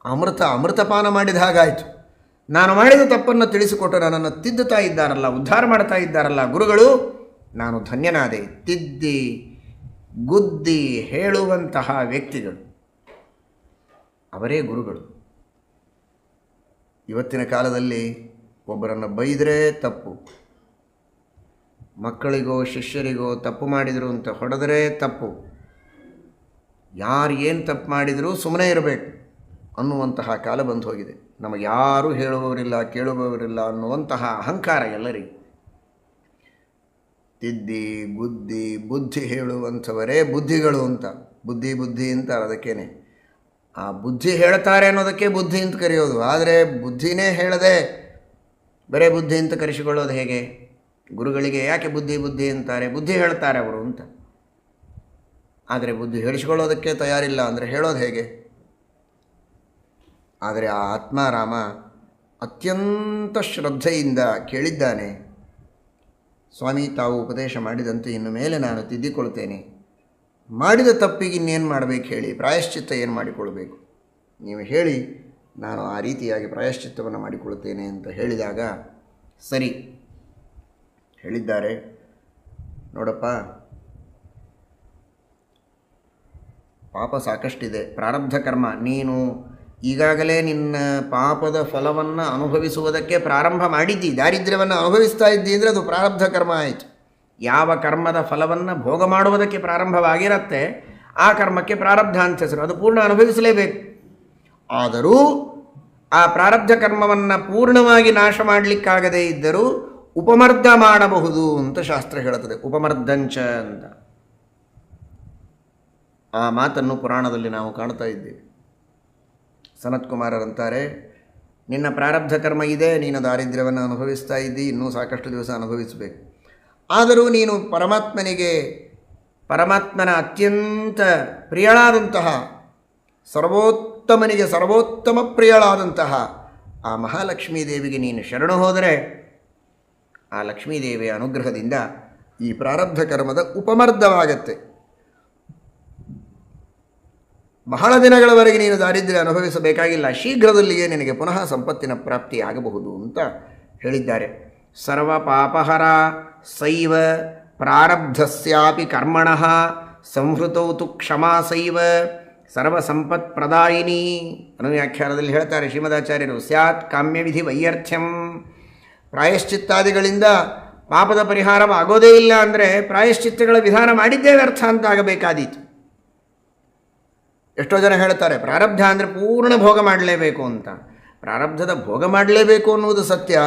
ಅಮೃತ ಅಮೃತಪಾನ ಮಾಡಿದ ಹಾಗಾಯಿತು. ನಾನು ಮಾಡಿದ ತಪ್ಪನ್ನು ತಿಳಿಸಿಕೊಟ್ಟು ನನ್ನನ್ನು ತಿದ್ದುತ್ತಾ ಇದ್ದಾರಲ್ಲ, ಉದ್ಧಾರ ಮಾಡ್ತಾ ಇದ್ದಾರಲ್ಲ ಗುರುಗಳು, ನಾನು ಧನ್ಯನಾದೆ. ತಿದ್ದಿ, ಗುದ್ದಿ ಹೇಳುವಂತಹ ವ್ಯಕ್ತಿಗಳು ಅವರೇ ಗುರುಗಳು. ಇವತ್ತಿನ ಕಾಲದಲ್ಲಿ ಒಬ್ಬರನ್ನು ಬೈದರೆ ತಪ್ಪು, ಮಕ್ಕಳಿಗೋ, ಶಿಷ್ಯರಿಗೋ ತಪ್ಪು ಮಾಡಿದರು ಅಂತ ಹೊಡೆದರೆ ತಪ್ಪು. ಯಾರು ಏನು ತಪ್ಪು ಮಾಡಿದರೂ ಸುಮ್ಮನೆ ಇರಬೇಕು. ಅನ್ನುವಂತಹ ಕಾಲ ಬಂದು ಹೋಗಿದೆ. ನಮಗೆ ಯಾರೂ ಹೇಳುವವರಿಲ್ಲ, ಕೇಳುವವರಿಲ್ಲ ಅನ್ನುವಂತಹ ಅಹಂಕಾರ ಎಲ್ಲರಿಗೆ. ತಿದ್ದಿ ಬುದ್ಧಿ ಬುದ್ಧಿ ಹೇಳುವಂಥವರೇ ಬುದ್ಧಿಗಳು ಅಂತ. ಬುದ್ಧಿ ಬುದ್ಧಿ ಅಂತ ಅದಕ್ಕೇನೆ. ಆ ಬುದ್ಧಿ ಹೇಳ್ತಾರೆ ಅನ್ನೋದಕ್ಕೆ ಬುದ್ಧಿ ಅಂತ ಕರೆಯೋದು. ಆದರೆ ಬುದ್ಧಿನೇ ಹೇಳದೆ ಬರೇ ಬುದ್ಧಿ ಅಂತ ಕರೆಸಿಕೊಳ್ಳೋದು ಹೇಗೆ? ಗುರುಗಳಿಗೆ ಯಾಕೆ ಬುದ್ಧಿ ಬುದ್ಧಿ ಅಂತಾರೆ? ಬುದ್ಧಿ ಹೇಳ್ತಾರೆ ಅವರು ಅಂತ. ಆದರೆ ಬುದ್ಧಿ ಹೇಳಿಸ್ಕೊಳ್ಳೋದಕ್ಕೆ ತಯಾರಿಲ್ಲ ಅಂದರೆ ಹೇಳೋದು ಹೇಗೆ? ಆದರೆ ಆ ಆತ್ಮಾರಾಮ ಅತ್ಯಂತ ಶ್ರದ್ಧೆಯಿಂದ ಕೇಳಿದ್ದಾನೆ, ಸ್ವಾಮಿ, ತಾವು ಉಪದೇಶ ಮಾಡಿದಂತೆ ಇನ್ನು ಮೇಲೆ ನಾನು ತಿದ್ದಿಕೊಳ್ತೇನೆ ಮಾಡಿದ ತಪ್ಪಿಗೆ ಇನ್ನೇನು ಮಾಡಬೇಕು ಹೇಳಿ, ಪ್ರಾಯಶ್ಚಿತ್ತ ಏನು ಮಾಡಿಕೊಳ್ಬೇಕು? ನೀವು ಹೇಳಿ, ನಾನು ಆ ರೀತಿಯಾಗಿ ಪ್ರಾಯಶ್ಚಿತ್ತವನ್ನು ಮಾಡಿಕೊಳ್ಳುತ್ತೇನೆ ಅಂತ ಹೇಳಿದಾಗ, ಸರಿ, ಹೇಳಿದ್ದಾರೆ. ನೋಡಪ್ಪ, ಪಾಪ ಸಾಕಷ್ಟಿದೆ, ಪ್ರಾರಬ್ಧ ಕರ್ಮ, ನೀನು ಈಗಾಗಲೇ ನಿನ್ನ ಪಾಪದ ಫಲವನ್ನು ಅನುಭವಿಸುವುದಕ್ಕೆ ಪ್ರಾರಂಭ ಮಾಡಿದ್ದಿ. ದಾರಿದ್ರ್ಯವನ್ನು ಅನುಭವಿಸ್ತಾ ಇದ್ದಿ ಅಂದರೆ ಅದು ಪ್ರಾರಬ್ಧ ಕರ್ಮ ಆಯಿತು. ಯಾವ ಕರ್ಮದ ಫಲವನ್ನು ಭೋಗ ಮಾಡುವುದಕ್ಕೆ ಪ್ರಾರಂಭವಾಗಿರುತ್ತೆ, ಆ ಕರ್ಮಕ್ಕೆ ಪ್ರಾರಬ್ಧ ಅಂತ ಹೆಸರು. ಅದು ಪೂರ್ಣ ಅನುಭವಿಸಲೇಬೇಕು. ಆದರೂ ಆ ಪ್ರಾರಬ್ಧ ಕರ್ಮವನ್ನು ಪೂರ್ಣವಾಗಿ ನಾಶ ಮಾಡಲಿಕ್ಕಾಗದೇ ಇದ್ದರೂ ಉಪಮರ್ದ ಮಾಡಬಹುದು ಅಂತ ಶಾಸ್ತ್ರ ಹೇಳುತ್ತದೆ. ಉಪಮರ್ದಂಚ ಅಂತ. ಆ ಮಾತನ್ನು ಪುರಾಣದಲ್ಲಿ ನಾವು ಕಾಣ್ತಾ ಇದ್ದೇವೆ. ಸನತ್ ಕುಮಾರರಂತಾರೆ ನಿನ್ನ ಪ್ರಾರಬ್ಧ ಕರ್ಮ ಇದೆ, ನೀನು ದಾರಿದ್ರ್ಯವನ್ನು ಅನುಭವಿಸ್ತಾ ಇದ್ದಿ, ಇನ್ನೂ ಸಾಕಷ್ಟು ದಿವಸ ಅನುಭವಿಸಬೇಕು. ಆದರೂ ನೀನು ಪರಮಾತ್ಮನಿಗೆ, ಪರಮಾತ್ಮನ ಅತ್ಯಂತ ಪ್ರಿಯಳಾದಂತಹ, ಸರ್ವೋತ್ತಮನಿಗೆ ಸರ್ವೋತ್ತಮ ಪ್ರಿಯಳಾದಂತಹ ಆ ಮಹಾಲಕ್ಷ್ಮೀ ದೇವಿಗೆ ನೀನು ಶರಣು ಹೋದರೆ, ಆ ಲಕ್ಷ್ಮೀದೇವಿಯ ಅನುಗ್ರಹದಿಂದ ಈ ಪ್ರಾರಬ್ಧ ಕರ್ಮದ ಉಪಮರ್ದವಾಗತ್ತೆ. ಬಹಳ ದಿನಗಳವರೆಗೆ ನೀನು ದಾರಿದ್ರ್ಯ ಅನುಭವಿಸಬೇಕಾಗಿಲ್ಲ. ಶೀಘ್ರದಲ್ಲಿಯೇ ನಿನಗೆ ಪುನಃ ಸಂಪತ್ತಿನ ಪ್ರಾಪ್ತಿಯಾಗಬಹುದು ಅಂತ ಹೇಳಿದ್ದಾರೆ. ಸರ್ವ ಪಾಪಹರ ಸೈವ ಪ್ರಾರಬ್ಧಸ್ಯಾಪಿ ಕರ್ಮಣಃ ಸಂಹೃತೌತು ಕ್ಷಮಾ ಸೈವ ಸರ್ವ ಸಂಪತ್ ಪ್ರದಾಯಿನಿ ಅನುವ್ಯಾಖ್ಯಾನದಲ್ಲಿ ಹೇಳ್ತಾರೆ ಶ್ರೀಮದಾಚಾರ್ಯರು. ಸ್ಯಾತ್ ಕಾಮ್ಯವಿಧಿ ವೈಯರ್ಥ್ಯಂ. ಪ್ರಾಯಶ್ಚಿತ್ತಾದಿಗಳಿಂದ ಪಾಪದ ಪರಿಹಾರವಾಗೋದೇ ಇಲ್ಲ ಅಂದರೆ ಪ್ರಾಯಶ್ಚಿತ್ತಗಳ ವಿಧಾನ ಮಾಡಿದ್ದೇ ವ್ಯರ್ಥ ಅಂತ ಆಗಬೇಕಾದೀತು. ಎಷ್ಟೋ ಜನ ಹೇಳ್ತಾರೆ, ಪ್ರಾರಬ್ಧ ಅಂದರೆ ಪೂರ್ಣ ಭೋಗ ಮಾಡಲೇಬೇಕು ಅಂತ. ಪ್ರಾರಬ್ಧದ ಭೋಗ ಮಾಡಲೇಬೇಕು ಅನ್ನುವುದು ಸತ್ಯ.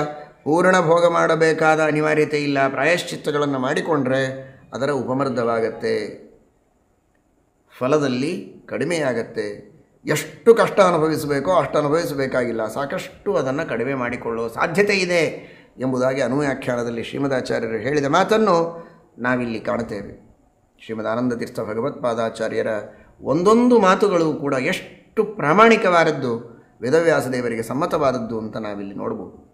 ಪೂರ್ಣ ಭೋಗ ಮಾಡಬೇಕಾದ ಅನಿವಾರ್ಯತೆ ಇಲ್ಲ. ಪ್ರಾಯಶ್ಚಿತ್ತಗಳನ್ನು ಮಾಡಿಕೊಂಡ್ರೆ ಅದರ ಉಪಮರ್ಧವಾಗತ್ತೆ ಫಲದಲ್ಲಿ ಕಡಿಮೆಯಾಗತ್ತೆ. ಎಷ್ಟು ಕಷ್ಟ ಅನುಭವಿಸಬೇಕೋ ಅಷ್ಟು ಅನುಭವಿಸಬೇಕಾಗಿಲ್ಲ. ಸಾಕಷ್ಟು ಅದನ್ನು ಕಡಿಮೆ ಮಾಡಿಕೊಳ್ಳುವ ಸಾಧ್ಯತೆ ಇದೆ ಎಂಬುದಾಗಿ ಅನುವ್ಯಾಖ್ಯಾನದಲ್ಲಿ ಶ್ರೀಮದಾಚಾರ್ಯರು ಹೇಳಿದ ಮಾತನ್ನು ನಾವಿಲ್ಲಿ ಕಾಣುತ್ತೇವೆ. ಶ್ರೀಮದ್ ಆನಂದತೀರ್ಥ ಭಗವತ್ಪಾದಾಚಾರ್ಯರ ಒಂದೊಂದು ಮಾತುಗಳು ಕೂಡ ಎಷ್ಟು ಪ್ರಾಮಾಣಿಕವಾದದ್ದು ವೇದವ್ಯಾಸ ದೇವರಿಗೆ ಸಮ್ಮತವಾದದ್ದು ಅಂತ ನಾವಿಲ್ಲಿ ನೋಡ್ಬೋದು.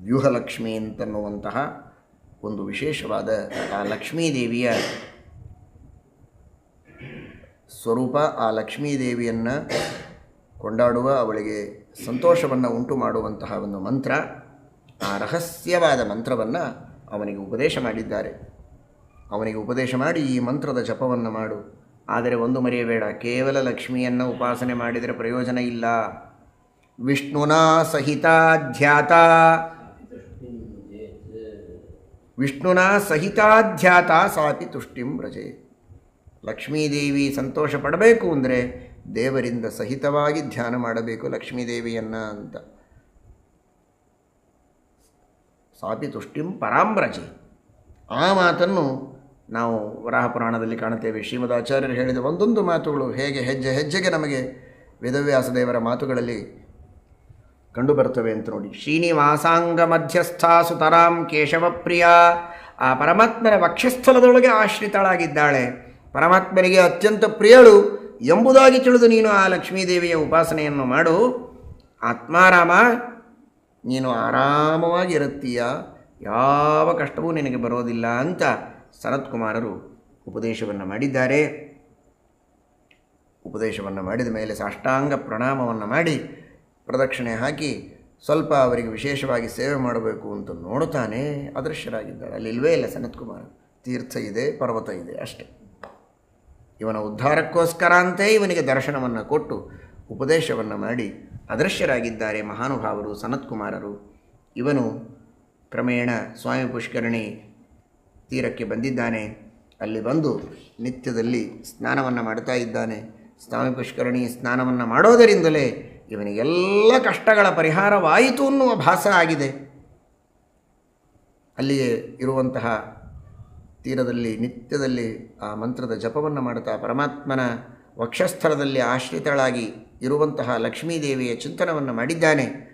ವ್ಯೂಹಲಕ್ಷ್ಮಿ ಅಂತನ್ನುವಂತಹ ಒಂದು ವಿಶೇಷವಾದ ಆ ಲಕ್ಷ್ಮೀದೇವಿಯ ಸ್ವರೂಪ, ಆ ಲಕ್ಷ್ಮೀದೇವಿಯನ್ನು ಕೊಂಡಾಡುವ, ಅವಳಿಗೆ ಸಂತೋಷವನ್ನು ಉಂಟು ಮಾಡುವಂತಹ ಒಂದು ಮಂತ್ರ, ಆ ರಹಸ್ಯವಾದ ಮಂತ್ರವನ್ನು ಅವನಿಗೆ ಉಪದೇಶ ಮಾಡಿದ್ದಾರೆ. ಅವನಿಗೆ ಉಪದೇಶ ಮಾಡಿ ಈ ಮಂತ್ರದ ಜಪವನ್ನು ಮಾಡು. ಆದರೆ ಒಂದು ಮರೆಯಬೇಡ. ಕೇವಲ ಲಕ್ಷ್ಮಿಯನ್ನು ಉಪಾಸನೆ ಮಾಡಿದರೆ ಪ್ರಯೋಜನ ಇಲ್ಲ. ವಿಷ್ಣುನಾ ಸಹಿತಾಧ್ಯಾತ ವಿಷ್ಣುನಾ ಸಹಿತಾಧ್ಯಾತ ಸಾತಿ ತುಷ್ಟಿಂ ರಜೆ ಲಕ್ಷ್ಮೀದೇವಿ ಸಂತೋಷ ಪಡಬೇಕು ಅಂದರೆ ದೇವರಿಂದ ಸಹಿತವಾಗಿ ಧ್ಯಾನ ಮಾಡಬೇಕು ಲಕ್ಷ್ಮೀದೇವಿಯನ್ನು ಅಂತ. ಸಾಪಿ ತುಷ್ಟಿಂ ಪರಾಂಬ್ರಜೆ ಆ ಮಾತನ್ನು ನಾವು ವರಾಹ ಪುರಾಣದಲ್ಲಿ ಕಾಣುತ್ತೇವೆ. ಶ್ರೀಮದ್ ಆಚಾರ್ಯರು ಹೇಳಿದ ಒಂದೊಂದು ಮಾತುಗಳು ಹೇಗೆ ಹೆಜ್ಜೆ ಹೆಜ್ಜೆಗೆ ನಮಗೆ ವೇದವ್ಯಾಸ ದೇವರ ಮಾತುಗಳಲ್ಲಿ ಕಂಡುಬರುತ್ತವೆ ಅಂತ ನೋಡಿ. ಶ್ರೀನಿವಾಸಾಂಗ ಮಧ್ಯಸ್ಥ ಸುತರಾಂ ಕೇಶವಪ್ರಿಯ ಆ ಪರಮಾತ್ಮನ ವಕ್ಷಸ್ಥಲದೊಳಗೆ ಆಶ್ರಿತಳಾಗಿದ್ದಾಳೆ. ಪರಮಾತ್ಮನಿಗೆ ಅತ್ಯಂತ ಪ್ರಿಯಳು ಎಂಬುದಾಗಿ ತಿಳಿದು ನೀನು ಆ ಲಕ್ಷ್ಮೀದೇವಿಯ ಉಪಾಸನೆಯನ್ನು ಮಾಡು. ಆತ್ಮಾರಾಮ, ನೀನು ಆರಾಮವಾಗಿ ಇರುತ್ತೀಯ ಯಾವ ಕಷ್ಟವೂ ನಿನಗೆ ಬರೋದಿಲ್ಲ ಅಂತ ಸನತ್ಕುಮಾರರು ಉಪದೇಶವನ್ನು ಮಾಡಿದ್ದಾರೆ. ಉಪದೇಶವನ್ನು ಮಾಡಿದ ಮೇಲೆ ಸಾಷ್ಟಾಂಗ ಪ್ರಣಾಮವನ್ನು ಮಾಡಿ ಪ್ರದಕ್ಷಿಣೆ ಹಾಕಿ ಸ್ವಲ್ಪ ಅವರಿಗೆ ವಿಶೇಷವಾಗಿ ಸೇವೆ ಮಾಡಬೇಕು ಅಂತ ನೋಡುತ್ತಾನೆ ಅದೃಶ್ಯರಾಗಿದ್ದಾರೆ. ಅಲ್ಲಿ ಇಲ್ವೇ ಇಲ್ಲ ಸನತ್ಕುಮಾರ. ತೀರ್ಥ ಇದೆ, ಪರ್ವತ ಇದೆ ಅಷ್ಟೇ. ಇವನ ಉದ್ಧಾರಕ್ಕೋಸ್ಕರ ಅಂತೇ ಇವನಿಗೆ ದರ್ಶನವನ್ನು ಕೊಟ್ಟು ಉಪದೇಶವನ್ನು ಮಾಡಿ ಅದೃಶ್ಯರಾಗಿದ್ದಾರೆ ಮಹಾನುಭಾವರು ಸನತ್ಕುಮಾರರು. ಇವನು ಕ್ರಮೇಣ ಸ್ವಾಮಿ ಪುಷ್ಕರಣಿ ತೀರಕ್ಕೆ ಬಂದಿದ್ದಾನೆ. ಅಲ್ಲಿ ಬಂದು ನಿತ್ಯದಲ್ಲಿ ಸ್ನಾನವನ್ನು ಮಾಡ್ತಾ ಇದ್ದಾನೆ. ಸ್ವಾಮಿ ಪುಷ್ಕರಣಿ ಸ್ನಾನವನ್ನು ಮಾಡೋದರಿಂದಲೇ ಇವನಿಗೆಲ್ಲ ಕಷ್ಟಗಳ ಪರಿಹಾರವಾಯಿತು ಅನ್ನುವ ಭಾಸ ಆಗಿದೆ. ಅಲ್ಲಿಯೇ ಇರುವಂತಹ ತೀರದಲ್ಲಿ, ನಿತ್ಯದಲ್ಲಿ ಆ ಮಂತ್ರದ ಜಪವನ್ನು ಮಾಡುತ್ತಾ ಪರಮಾತ್ಮನ ವಕ್ಷಸ್ಥಳದಲ್ಲಿ ಆಶ್ರಿತಳಾಗಿ ಇರುವಂತಹ ಲಕ್ಷ್ಮೀದೇವಿಯ ಚಿಂತನವನ್ನು ಮಾಡಿದ್ದಾನೆ.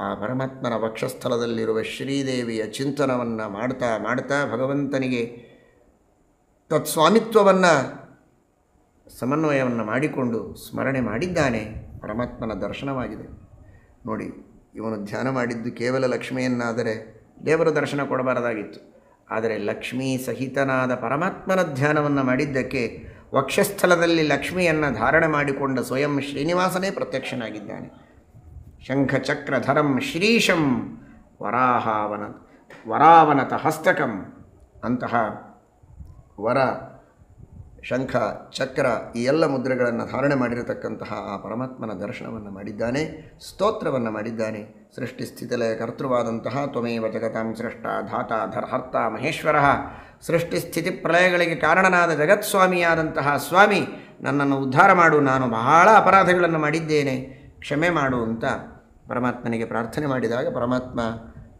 ಆ ಪರಮಾತ್ಮನ ವಕ್ಷಸ್ಥಳದಲ್ಲಿರುವ ಶ್ರೀದೇವಿಯ ಚಿಂತನವನ್ನು ಮಾಡ್ತಾ ಮಾಡ್ತಾ ಭಗವಂತನಿಗೆ ತತ್ಸ್ವಾಮಿತ್ವವನ್ನು, ಸಮನ್ವಯವನ್ನು ಮಾಡಿಕೊಂಡು ಸ್ಮರಣೆ ಮಾಡಿದ್ದಾನೆ. ಪರಮಾತ್ಮನ ದರ್ಶನವಾಗಿದೆ. ನೋಡಿ, ಇವನು ಧ್ಯಾನ ಮಾಡಿದ್ದು ಕೇವಲ ಲಕ್ಷ್ಮಿಯನ್ನಾದರೆ ದೇವರ ದರ್ಶನ ಕೊಡಬಾರದಾಗಿತ್ತು. ಆದರೆ ಲಕ್ಷ್ಮೀ ಸಹಿತನಾದ ಪರಮಾತ್ಮನ ಧ್ಯಾನವನ್ನು ಮಾಡಿದ್ದಕ್ಕೆ ವಕ್ಷಸ್ಥಲದಲ್ಲಿ ಲಕ್ಷ್ಮಿಯನ್ನು ಧಾರಣೆ ಮಾಡಿಕೊಂಡ ಸ್ವಯಂ ಶ್ರೀನಿವಾಸನೇ ಪ್ರತ್ಯಕ್ಷನಾಗಿದ್ದಾನೆ. ಶಂಖಚಕ್ರಧರಂ ಶ್ರೀಶಂ ವರಾಹಾವನ ವರಾವನತ ಹಸ್ತಕಂ ಅಂತಹ ವರ, ಶಂಖ, ಚಕ್ರ ಈ ಎಲ್ಲ ಮುದ್ರೆಗಳನ್ನು ಧಾರಣೆ ಮಾಡಿರತಕ್ಕಂತಹ ಆ ಪರಮಾತ್ಮನ ದರ್ಶನವನ್ನು ಮಾಡಿದ್ದಾನೆ, ಸ್ತೋತ್ರವನ್ನು ಮಾಡಿದ್ದಾನೆ. ಸೃಷ್ಟಿ ಸ್ಥಿತಿಲಯ ಕರ್ತೃವಾದಂತಹ ತ್ವಮೇವ ಜಗತಾಂ ಸೃಷ್ಟ ಧಾತ ಧರ್ ಹರ್ತ ಮಹೇಶ್ವರ. ಸೃಷ್ಟಿ ಸ್ಥಿತಿ ಪ್ರಳಯಗಳಿಗೆ ಕಾರಣನಾದ ಜಗತ್ಸ್ವಾಮಿಯಾದಂತಹ ಸ್ವಾಮಿ ನನ್ನನ್ನು ಉದ್ಧಾರ ಮಾಡು, ನಾನು ಬಹಳ ಅಪರಾಧಗಳನ್ನು ಮಾಡಿದ್ದೇನೆ, ಕ್ಷಮೆ ಮಾಡು ಅಂತ ಪರಮಾತ್ಮನಿಗೆ ಪ್ರಾರ್ಥನೆ ಮಾಡಿದಾಗ ಪರಮಾತ್ಮ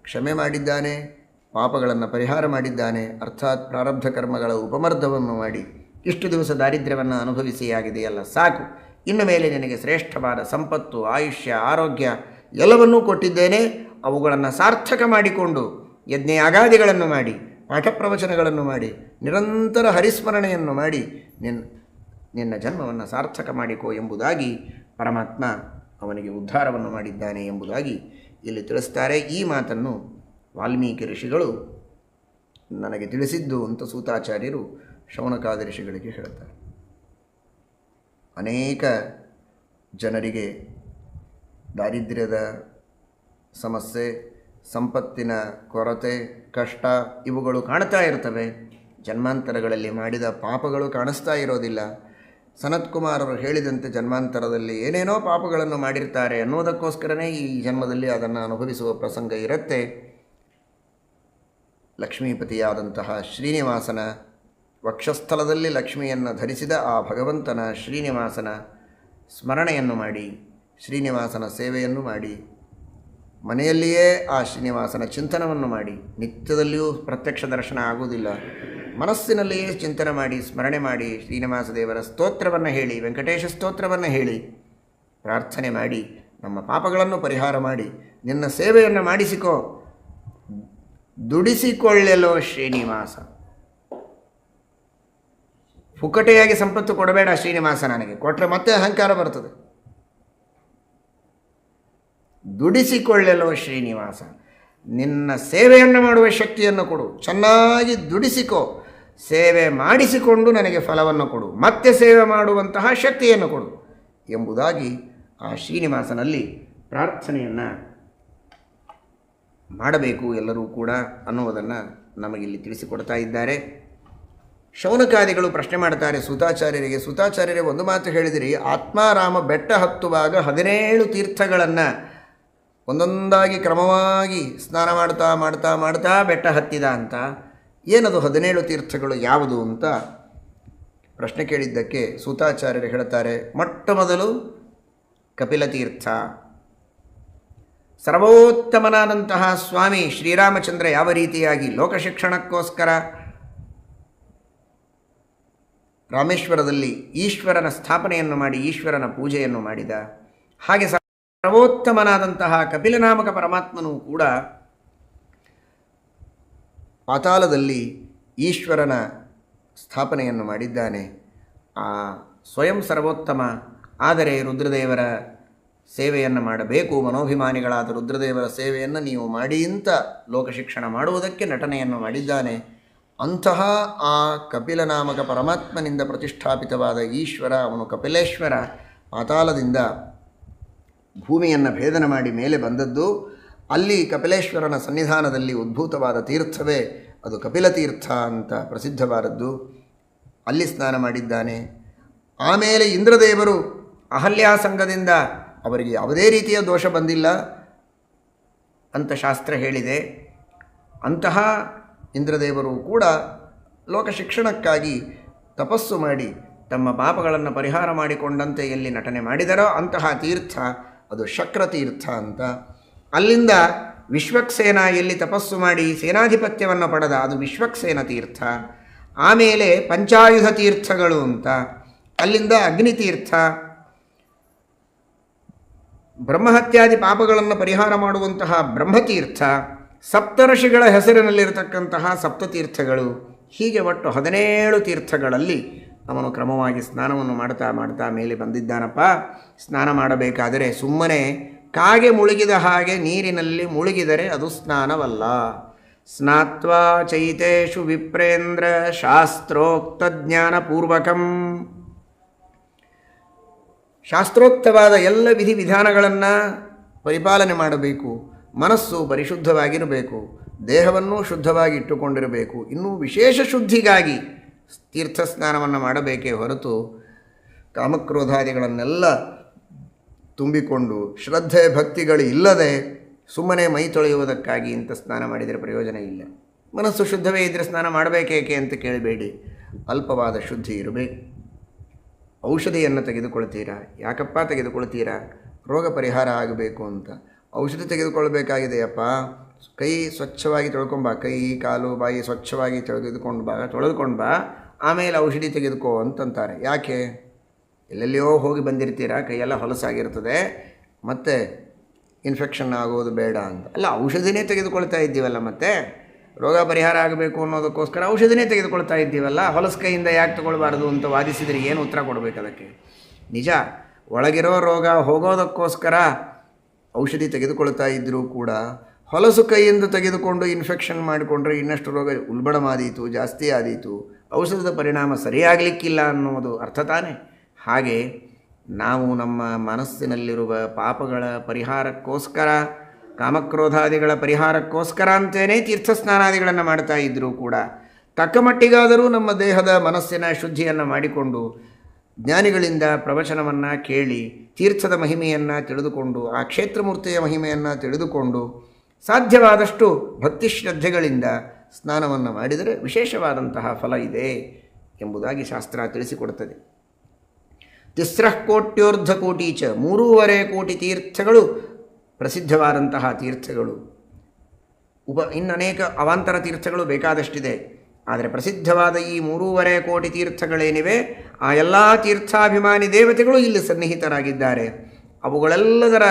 ಕ್ಷಮೆ ಮಾಡಿದ್ದಾನೆ, ಪಾಪಗಳನ್ನು ಪರಿಹಾರ ಮಾಡಿದ್ದಾನೆ, ಅರ್ಥಾತ್ ಪ್ರಾರಬ್ಧ ಕರ್ಮಗಳ ಉಪಮರ್ಧವನ್ನು ಮಾಡಿ ಇಷ್ಟು ದಿವಸ ದಾರಿದ್ರ್ಯವನ್ನು ಅನುಭವಿಸಿಯಾಗಿದೆಯಲ್ಲ, ಸಾಕು. ಇನ್ನು ಮೇಲೆ ನಿನಗೆ ಶ್ರೇಷ್ಠವಾದ ಸಂಪತ್ತು, ಆಯುಷ್ಯ, ಆರೋಗ್ಯ ಎಲ್ಲವನ್ನೂ ಕೊಟ್ಟಿದ್ದೇನೆ. ಅವುಗಳನ್ನು ಸಾರ್ಥಕ ಮಾಡಿಕೊಂಡು ಯಜ್ಞ ಯಾಗಾದಿಗಳನ್ನು ಮಾಡಿ, ಪಾಠ ಪ್ರವಚನಗಳನ್ನು ಮಾಡಿ, ನಿರಂತರ ಹರಿಸ್ಮರಣೆಯನ್ನು ಮಾಡಿ ನಿನ್ನ ನಿನ್ನ ಜನ್ಮವನ್ನು ಸಾರ್ಥಕ ಮಾಡಿಕೋ ಎಂಬುದಾಗಿ ಪರಮಾತ್ಮ ಅವನಿಗೆ ಉದ್ಧಾರವನ್ನು ಮಾಡಿದ್ದಾನೆ ಎಂಬುದಾಗಿ ಇಲ್ಲಿ ತಿಳಿಸ್ತಾರೆ. ಈ ಮಾತನ್ನು ವಾಲ್ಮೀಕಿ ಋಷಿಗಳು ನನಗೆ ತಿಳಿಸಿದ್ದು ಅಂತ ಸೂತಾಚಾರ್ಯರು ಶೌನಕಾದ ಋಷಿಗಳಿಗೆ ಹೇಳ್ತಾರೆ. ಅನೇಕ ಜನರಿಗೆ ದಾರಿದ್ರ್ಯದ ಸಮಸ್ಯೆ, ಸಂಪತ್ತಿನ ಕೊರತೆ, ಕಷ್ಟ ಇವುಗಳು ಕಾಣ್ತಾ ಇರ್ತವೆ. ಜನ್ಮಾಂತರಗಳಲ್ಲಿ ಮಾಡಿದ ಪಾಪಗಳು ಕಾಣಿಸ್ತಾ ಇರೋದಿಲ್ಲ. ಸನತ್ಕುಮಾರರು ಹೇಳಿದಂತೆ ಜನ್ಮಾಂತರದಲ್ಲಿ ಏನೇನೋ ಪಾಪಗಳನ್ನು ಮಾಡಿರ್ತಾರೆ ಅನ್ನೋದಕ್ಕೋಸ್ಕರನೇ ಈ ಜನ್ಮದಲ್ಲಿ ಅದನ್ನು ಅನುಭವಿಸುವ ಪ್ರಸಂಗ ಇರುತ್ತೆ. ಲಕ್ಷ್ಮೀಪತಿಯಾದಂತಹ ಶ್ರೀನಿವಾಸನ ವಕ್ಷಸ್ಥಲದಲ್ಲಿ ಲಕ್ಷ್ಮಿಯನ್ನು ಧರಿಸಿದ ಆ ಭಗವಂತನ ಶ್ರೀನಿವಾಸನ ಸ್ಮರಣೆಯನ್ನು ಮಾಡಿ, ಶ್ರೀನಿವಾಸನ ಸೇವೆಯನ್ನು ಮಾಡಿ, ಮನೆಯಲ್ಲಿಯೇ ಆ ಶ್ರೀನಿವಾಸನ ಚಿಂತನವನ್ನು ಮಾಡಿ, ನಿತ್ಯದಲ್ಲಿಯೂ ಪ್ರತ್ಯಕ್ಷ ದರ್ಶನ ಆಗುವುದಿಲ್ಲ. ಮನಸ್ಸಿನಲ್ಲಿಯೇ ಚಿಂತನೆ ಮಾಡಿ, ಸ್ಮರಣೆ ಮಾಡಿ ಶ್ರೀನಿವಾಸ ದೇವರ ಸ್ತೋತ್ರವನ್ನು ಹೇಳಿ, ವೆಂಕಟೇಶ ಸ್ತೋತ್ರವನ್ನು ಹೇಳಿ, ಪ್ರಾರ್ಥನೆ ಮಾಡಿ, ನಮ್ಮ ಪಾಪಗಳನ್ನು ಪರಿಹಾರ ಮಾಡಿ, ನಿನ್ನ ಸೇವೆಯನ್ನು ಮಾಡಿಸಿಕೋ. ದುಡಿಸಿಕೊಳ್ಳಲು ಶ್ರೀನಿವಾಸ. ಪುಕ್ಕಟೆಯಾಗಿ ಸಂಪತ್ತು ಕೊಡಬೇಡ ಶ್ರೀನಿವಾಸ ನನಗೆ. ಕೊಟ್ಟರೆ ಮತ್ತೆ ಅಹಂಕಾರ ಬರ್ತದೆ. ದುಡಿಸಿಕೊಳ್ಳೆಲೋ ಶ್ರೀನಿವಾಸ. ನಿನ್ನ ಸೇವೆಯನ್ನು ಮಾಡುವ ಶಕ್ತಿಯನ್ನು ಕೊಡು. ಚೆನ್ನಾಗಿ ದುಡಿಸಿಕೋ. ಸೇವೆ ಮಾಡಿಸಿಕೊಂಡು ನನಗೆ ಫಲವನ್ನು ಕೊಡು. ಮತ್ತೆ ಸೇವೆ ಮಾಡುವಂತಹ ಶಕ್ತಿಯನ್ನು ಕೊಡು. ಎಂಬುದಾಗಿ ಆ ಶ್ರೀನಿವಾಸನಲ್ಲಿ ಪ್ರಾರ್ಥನೆಯನ್ನು ಮಾಡಬೇಕು ಎಲ್ಲರೂ ಕೂಡ ಅನ್ನುವುದನ್ನು ನಮಗಿಲ್ಲಿ ತಿಳಿಸಿಕೊಡ್ತಾ ಇದ್ದಾರೆ. ಶೌನಕಾದಿಗಳು ಪ್ರಶ್ನೆ ಮಾಡ್ತಾರೆ, ಸುತಾಚಾರ್ಯರಿಗೆ, ಸುತಾಚಾರ್ಯರೇ ಒಂದು ಮಾತು ಹೇಳಿದಿರಿ, ಆತ್ಮಾರಾಮ ಬೆಟ್ಟ ಹತ್ತುವಾಗ ಹದಿನೇಳು ತೀರ್ಥಗಳನ್ನು ಒಂದೊಂದಾಗಿ ಕ್ರಮವಾಗಿ ಸ್ನಾನ ಮಾಡ್ತಾ ಮಾಡ್ತಾ ಮಾಡ್ತಾ ಬೆಟ್ಟ ಹತ್ತಿದ ಅಂತ. ಏನದು ಹದಿನೇಳು ತೀರ್ಥಗಳು ಯಾವುದು ಅಂತ ಪ್ರಶ್ನೆ ಕೇಳಿದ್ದಕ್ಕೆ ಸೂತಾಚಾರ್ಯರು ಹೇಳ್ತಾರೆ ಮೊಟ್ಟ ಮೊದಲು ಕಪಿಲತೀರ್ಥ ಸರ್ವೋತ್ತಮನಾದಂತಹ ಸ್ವಾಮಿ ಶ್ರೀರಾಮಚಂದ್ರ ಯಾವ ರೀತಿಯಾಗಿ ಲೋಕಶಿಕ್ಷಣಕ್ಕೋಸ್ಕರ ರಾಮೇಶ್ವರದಲ್ಲಿ ಈಶ್ವರನ ಸ್ಥಾಪನೆಯನ್ನು ಮಾಡಿ, ಈಶ್ವರನ ಪೂಜೆಯನ್ನು ಮಾಡಿದ, ಹಾಗೆ ಸರ್ವೋತ್ತಮನಾದಂತಹ ಕಪಿಲನಾಮಕ ಪರಮಾತ್ಮನೂ ಕೂಡ ಪಾತಾಳದಲ್ಲಿ ಈಶ್ವರನ ಸ್ಥಾಪನೆಯನ್ನು ಮಾಡಿದ್ದಾನೆ. ಆ ಸ್ವಯಂ ಸರ್ವೋತ್ತಮ, ಆದರೆ ರುದ್ರದೇವರ ಸೇವೆಯನ್ನು ಮಾಡಬೇಕು, ಮನೋಭಿಮಾನಿಗಳಾದ ರುದ್ರದೇವರ ಸೇವೆಯನ್ನು ನೀವು ಮಾಡಿ ಇಂಥ ಲೋಕಶಿಕ್ಷಣ ಮಾಡುವುದಕ್ಕೆ ನಟನೆಯನ್ನು ಮಾಡಿದ್ದಾನೆ. ಅಂತಹ ಆ ಕಪಿಲನಾಮಕ ಪರಮಾತ್ಮನಿಂದ ಪ್ರತಿಷ್ಠಾಪಿತವಾದ ಈಶ್ವರ, ಅವನು ಕಪಿಲೇಶ್ವರ, ಪಾತಾಳದಿಂದ ಭೂಮಿಯನ್ನು ಭೇದನ ಮಾಡಿ ಮೇಲೆ ಬಂದದ್ದು. ಅಲ್ಲಿ ಕಪಿಲೇಶ್ವರನ ಸನ್ನಿಧಾನದಲ್ಲಿ ಉದ್ಭೂತವಾದ ತೀರ್ಥವೇ ಅದು ಕಪಿಲತೀರ್ಥ ಅಂತ ಪ್ರಸಿದ್ಧವಾದದ್ದು. ಅಲ್ಲಿ ಸ್ನಾನ ಮಾಡಿದ್ದಾನೆ. ಆಮೇಲೆ ಇಂದ್ರದೇವರು ಅಹಲ್ಯಾಸಂಗದಿಂದ ಅವರಿಗೆ ಯಾವುದೇ ರೀತಿಯ ದೋಷ ಬಂದಿಲ್ಲ ಅಂತ ಶಾಸ್ತ್ರ ಹೇಳಿದೆ. ಅಂತಹ ಇಂದ್ರದೇವರು ಕೂಡ ಲೋಕಶಿಕ್ಷಣಕ್ಕಾಗಿ ತಪಸ್ಸು ಮಾಡಿ ತಮ್ಮ ಪಾಪಗಳನ್ನು ಪರಿಹಾರ ಮಾಡಿಕೊಂಡಂತೆ ಎಲ್ಲಿ ನಟನೆ ಮಾಡಿದರೋ ಅಂತಹ ತೀರ್ಥ ಅದು ಶಕ್ರತೀರ್ಥ ಅಂತ ಅಲ್ಲಿಂದ ವಿಶ್ವಕ್ಸೇನ ಎಲ್ಲಿ ತಪಸ್ಸು ಮಾಡಿ ಸೇನಾಧಿಪತ್ಯವನ್ನು ಪಡೆದ ಅದು ವಿಶ್ವಕ್ಸೇನ ತೀರ್ಥ. ಆಮೇಲೆ ಪಂಚಾಯುಧ ತೀರ್ಥಗಳು ಅಂತ. ಅಲ್ಲಿಂದ ಅಗ್ನಿತೀರ್ಥ. ಬ್ರಹ್ಮಹತ್ಯಾದಿ ಪಾಪಗಳನ್ನು ಪರಿಹಾರ ಮಾಡುವಂತಹ ಬ್ರಹ್ಮತೀರ್ಥ. ಸಪ್ತಋಷಿಗಳ ಹೆಸರಿನಲ್ಲಿರತಕ್ಕಂತಹ ಸಪ್ತತೀರ್ಥಗಳು. ಹೀಗೆ ಒಟ್ಟು ಹದಿನೇಳು ತೀರ್ಥಗಳಲ್ಲಿ ಅವನು ಕ್ರಮವಾಗಿ ಸ್ನಾನವನ್ನು ಮಾಡ್ತಾ ಮಾಡ್ತಾ ಮೇಲೆ ಬಂದಿದ್ದಾನಪ್ಪ. ಸ್ನಾನ ಮಾಡಬೇಕಾದರೆ ಸುಮ್ಮನೆ ಕಾಗೆ ಮುಳುಗಿದ ಹಾಗೆ ನೀರಿನಲ್ಲಿ ಮುಳುಗಿದರೆ ಅದು ಸ್ನಾನವಲ್ಲ. ಸ್ನಾತ್ವಾ ಚೈತೇಶು ವಿಪ್ರೇಂದ್ರ ಶಾಸ್ತ್ರೋಕ್ತ ಜ್ಞಾನಪೂರ್ವಕಂ ಶಾಸ್ತ್ರೋಕ್ತವಾದ ಎಲ್ಲ ವಿಧಿವಿಧಾನಗಳನ್ನು ಪರಿಪಾಲನೆ ಮಾಡಬೇಕು. ಮನಸ್ಸು ಪರಿಶುದ್ಧವಾಗಿರಬೇಕು. ದೇಹವನ್ನು ಶುದ್ಧವಾಗಿ ಇಟ್ಟುಕೊಂಡಿರಬೇಕು. ಇನ್ನೂ ವಿಶೇಷ ಶುದ್ಧಿಗಾಗಿ ತೀರ್ಥ ಸ್ನಾನವನ್ನು ಮಾಡಬೇಕೇ ಹೊರತು ಕಾಮಕ್ರೋಧಾದಿಗಳನ್ನೆಲ್ಲ ತುಂಬಿಕೊಂಡು ಶ್ರದ್ಧೆ ಭಕ್ತಿಗಳು ಇಲ್ಲದೆ ಸುಮ್ಮನೆ ಮೈ ತೊಳೆಯುವುದಕ್ಕಾಗಿ ಇಂಥ ಸ್ನಾನ ಮಾಡಿದರೆ ಪ್ರಯೋಜನ ಇಲ್ಲ. ಮನಸ್ಸು ಶುದ್ಧವೇ ಇದ್ದರೆ ಸ್ನಾನ ಮಾಡಬೇಕೇಕೆ ಅಂತ ಕೇಳಬೇಡಿ. ಅಲ್ಪವಾದ ಶುದ್ಧಿ ಇರಬೇಕು ಔಷಧಿಯನ್ನು ತೆಗೆದುಕೊಳ್ತೀರಾ? ಯಾಕಪ್ಪ ತೆಗೆದುಕೊಳ್ತೀರಾ? ರೋಗ ಪರಿಹಾರ ಆಗಬೇಕು ಅಂತ. ಔಷಧಿ ತೆಗೆದುಕೊಳ್ಬೇಕಾಗಿದೆಯಪ್ಪ? ಕೈ ಸ್ವಚ್ಛವಾಗಿ ತೊಳ್ಕೊಂಬ. ಕೈ, ಕಾಲು, ಬಾಯಿ ಸ್ವಚ್ಛವಾಗಿ ತೊಳೆದುಕೊಂಡು ಬಾ ತೊಳೆದುಕೊಂಡು ಬಾ. ಆಮೇಲೆ ಔಷಧಿ ತೆಗೆದುಕೋ ಅಂತಂತಾರೆ. ಯಾಕೆ? ಎಲ್ಲೆಲ್ಲಿಯೋ ಹೋಗಿ ಬಂದಿರ್ತೀರಾ, ಕೈಯೆಲ್ಲ ಹೊಲಸಾಗಿರ್ತದೆ, ಮತ್ತು ಇನ್ಫೆಕ್ಷನ್ ಆಗೋದು ಬೇಡ ಅಂತ. ಅಲ್ಲ, ಔಷಧಿನೇ ತೆಗೆದುಕೊಳ್ತಾ ಇದ್ದೀವಲ್ಲ ಮತ್ತೆ? ರೋಗ ಪರಿಹಾರ ಆಗಬೇಕು ಅನ್ನೋದಕ್ಕೋಸ್ಕರ ಔಷಧಿನೇ ತೆಗೆದುಕೊಳ್ತಾ ಇದ್ದೀವಲ್ಲ? ಹೊಲಸ ಕೈಯಿಂದ ಯಾಕೆ ತಗೊಳ್ಬಾರ್ದು ಅಂತ ವಾದಿಸಿದರೆ ಏನು ಉತ್ತರ ಕೊಡಬೇಕು ಅದಕ್ಕೆ? ನಿಜ, ಒಳಗಿರೋ ರೋಗ ಹೋಗೋದಕ್ಕೋಸ್ಕರ ಔಷಧಿ ತೆಗೆದುಕೊಳ್ತಾ ಇದ್ದರೂ ಕೂಡ ಹೊಲಸು ಕೈಯಿಂದ ತೆಗೆದುಕೊಂಡು ಇನ್ಫೆಕ್ಷನ್ ಮಾಡಿಕೊಂಡ್ರೆ ಇನ್ನಷ್ಟು ರೋಗ ಉಲ್ಬಣಮಾದೀತು ಜಾಸ್ತಿ ಆದೀತು. ಔಷಧದ ಪರಿಣಾಮ ಸರಿಯಾಗಲಿಕ್ಕಿಲ್ಲ ಅನ್ನೋದು ಅರ್ಥ ತಾನೇ? ಹಾಗೆ ನಾವು ನಮ್ಮ ಮನಸ್ಸಿನಲ್ಲಿರುವ ಪಾಪಗಳ ಪರಿಹಾರಕ್ಕೋಸ್ಕರ, ಕಾಮಕ್ರೋಧಾದಿಗಳ ಪರಿಹಾರಕ್ಕೋಸ್ಕರ ಅಂತೇನೆ ತೀರ್ಥ ಸ್ನಾನಾದಿಗಳನ್ನು ಮಾಡ್ತಾ ಇದ್ದರೂ ಕೂಡ ತಕ್ಕಮಟ್ಟಿಗಾದರೂ ನಮ್ಮ ದೇಹದ ಮನಸ್ಸಿನ ಶುದ್ಧಿಯನ್ನು ಮಾಡಿಕೊಂಡು, ಜ್ಞಾನಿಗಳಿಂದ ಪ್ರವಚನವನ್ನು ಕೇಳಿ, ತೀರ್ಥದ ಮಹಿಮೆಯನ್ನು ತಿಳಿದುಕೊಂಡು, ಆ ಕ್ಷೇತ್ರಮೂರ್ತಿಯ ಮಹಿಮೆಯನ್ನು ತಿಳಿದುಕೊಂಡು, ಸಾಧ್ಯವಾದಷ್ಟು ಭಕ್ತಿ ಶ್ರದ್ಧೆಗಳಿಂದ ಸ್ನಾನವನ್ನು ಮಾಡಿದರೆ ವಿಶೇಷವಾದಂತಹ ಫಲ ಇದೆ ಎಂಬುದಾಗಿ ಶಾಸ್ತ್ರ ತಿಳಿಸಿಕೊಡುತ್ತದೆ. ತಿಸ್ರಃ ಕೋಟ್ಯೋರ್ಧ ಕೋಟಿ ಚ ಮೂರೂವರೆ ಕೋಟಿ ತೀರ್ಥಗಳು ಪ್ರಸಿದ್ಧವಾದಂತಹ ತೀರ್ಥಗಳು. ಉಪ ಇನ್ನನೇಕ ಅವಾಂತರ ತೀರ್ಥಗಳು ಬೇಕಾದಷ್ಟಿದೆ. ಆದರೆ ಪ್ರಸಿದ್ಧವಾದ ಈ ಮೂರೂವರೆ ಕೋಟಿ ತೀರ್ಥಗಳೇನಿವೆ, ಆ ಎಲ್ಲ ತೀರ್ಥಾಭಿಮಾನಿ ದೇವತೆಗಳು ಇಲ್ಲಿ ಸನ್ನಿಹಿತರಾಗಿದ್ದಾರೆ. ಅವುಗಳೆಲ್ಲದರ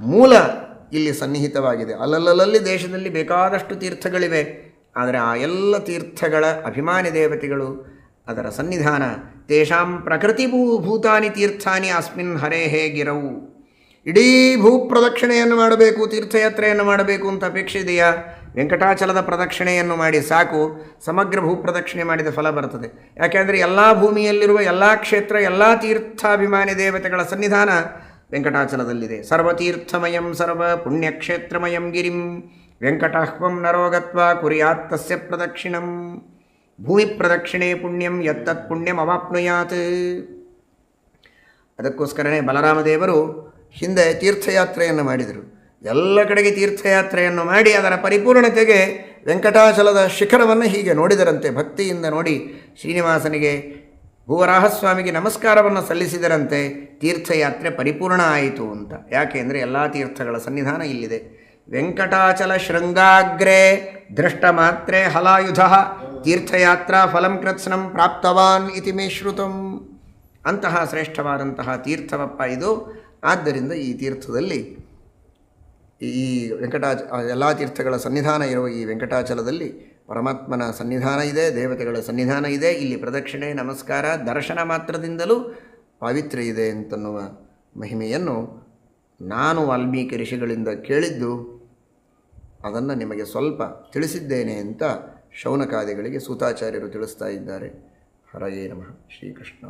ಮೂಲ ಇಲ್ಲಿ ಸನ್ನಿಹಿತವಾಗಿದೆ. ಅಲ್ಲಲ್ಲಲ್ಲಿ ದೇಶದಲ್ಲಿ ಬೇಕಾದಷ್ಟು ತೀರ್ಥಗಳಿವೆ. ಆದರೆ ಆ ಎಲ್ಲ ತೀರ್ಥಗಳ ಅಭಿಮಾನಿ ದೇವತೆಗಳು ಅದರ ಸನ್ನಿಧಾನ, ತೇಷಾಂ ಪ್ರಕೃತಿಭೂ ಭೂತಾನಿ ತೀರ್ಥಾನಿ ಅಸ್ಮಿನ್ ಹರೇಹೇ ಗಿರವು ಇಡೀ ಭೂಪ್ರದಕ್ಷಿಣೆಯನ್ನು ಮಾಡಬೇಕು, ತೀರ್ಥಯಾತ್ರೆಯನ್ನು ಮಾಡಬೇಕು ಅಂತ ಅಪೇಕ್ಷೆ ಇದೆಯಾ? ವೆಂಕಟಾಚಲದ ಪ್ರದಕ್ಷಿಣೆಯನ್ನು ಮಾಡಿ ಸಾಕು, ಸಮಗ್ರ ಭೂಪ್ರದಕ್ಷಿಣೆ ಮಾಡಿದ ಫಲ ಬರ್ತದೆ. ಯಾಕೆಂದರೆ ಎಲ್ಲ ಭೂಮಿಯಲ್ಲಿರುವ ಎಲ್ಲ ಕ್ಷೇತ್ರ, ಎಲ್ಲ ತೀರ್ಥಾಭಿಮಾನಿ ದೇವತೆಗಳ ಸನ್ನಿಧಾನ ವೆಂಕಟಾಚಲದಲ್ಲಿದೆ. ಸರ್ವತೀರ್ಥಮಯಂ ಸರ್ವ ಪುಣ್ಯಕ್ಷೇತ್ರಮಯಂ ಗಿರಿಂ, ವೆಂಕಟಾಹ್ವಂ ನರೋಗತ್ವ ಕುರಿಯಾತ್ತಸ್ಯ ಪ್ರದಕ್ಷಿಣಂ. ಭೂಮಿ ಪ್ರದಕ್ಷಿಣೆ ಪುಣ್ಯಂ ಯತ್ತತ್ ಪುಣ್ಯಂ ಅವಾಪ್ನುಯಾತ್. ಅದಕ್ಕೋಸ್ಕರನೇ ಬಲರಾಮದೇವರು ಹಿಂದೆ ತೀರ್ಥಯಾತ್ರೆಯನ್ನು ಮಾಡಿದರು. ಎಲ್ಲ ಕಡೆಗೆ ತೀರ್ಥಯಾತ್ರೆಯನ್ನು ಮಾಡಿ ಅದರ ಪರಿಪೂರ್ಣತೆಗೆ ವೆಂಕಟಾಚಲದ ಶಿಖರವನ್ನು ಹೀಗೆ ನೋಡಿದರಂತೆ ಭಕ್ತಿಯಿಂದ ನೋಡಿ ಶ್ರೀನಿವಾಸನಿಗೆ ಭೂವರಾಹಸ್ವಾಮಿಗೆ ನಮಸ್ಕಾರವನ್ನು ಸಲ್ಲಿಸಿದರಂತೆ ತೀರ್ಥಯಾತ್ರೆ ಪರಿಪೂರ್ಣ ಆಯಿತು ಅಂತ. ಯಾಕೆ ಅಂದರೆ ಎಲ್ಲ ತೀರ್ಥಗಳ ಸನ್ನಿಧಾನ ಇಲ್ಲಿದೆ. ವೆಂಕಟಾಚಲ ಶೃಂಗಾಗ್ರೆ ದೃಷ್ಟ ಮಾತ್ರೆ ಹಲಾಯುಧ ತೀರ್ಥಯಾತ್ರಾ ಫಲಂ ಕೃತ್ಸ್ನಂ ಪ್ರಾಪ್ತವಾನ್ ಇತಿ ಮೇ ಶ್ರುತಂ. ಅಂತಹ ಶ್ರೇಷ್ಠವಾದಂತಹ ತೀರ್ಥವಪ್ಪ ಇದು. ಆದ್ದರಿಂದ ಈ ತೀರ್ಥದಲ್ಲಿ ಈ ವೆಂಕಟಾಚ ಎಲ್ಲ ತೀರ್ಥಗಳ ಸನ್ನಿಧಾನ ಇರುವ ಈ ವೆಂಕಟಾಚಲದಲ್ಲಿ ಪರಮಾತ್ಮನ ಸನ್ನಿಧಾನ ಇದೆ, ದೇವತೆಗಳ ಸನ್ನಿಧಾನ ಇದೆ. ಇಲ್ಲಿ ಪ್ರದಕ್ಷಿಣೆ, ನಮಸ್ಕಾರ, ದರ್ಶನ ಮಾತ್ರದಿಂದಲೂ ಪಾವಿತ್ರ್ಯ ಇದೆ ಅಂತನ್ನುವ ಮಹಿಮೆಯನ್ನು ನಾನು ವಾಲ್ಮೀಕಿ ಋಷಿಗಳಿಂದ ಕೇಳಿದ್ದು. ಅದನ್ನು ನಿಮಗೆ ಸ್ವಲ್ಪ ತಿಳಿಸಿದ್ದೇನೆ ಅಂತ ಶೌನಕಾದಿಗಳಿಗೆ ಸೂತಾಚಾರ್ಯರು ತಿಳಿಸ್ತಾ ಇದ್ದಾರೆ. ಹರಯೇ ನಮಃ ಶ್ರೀಕೃಷ್ಣ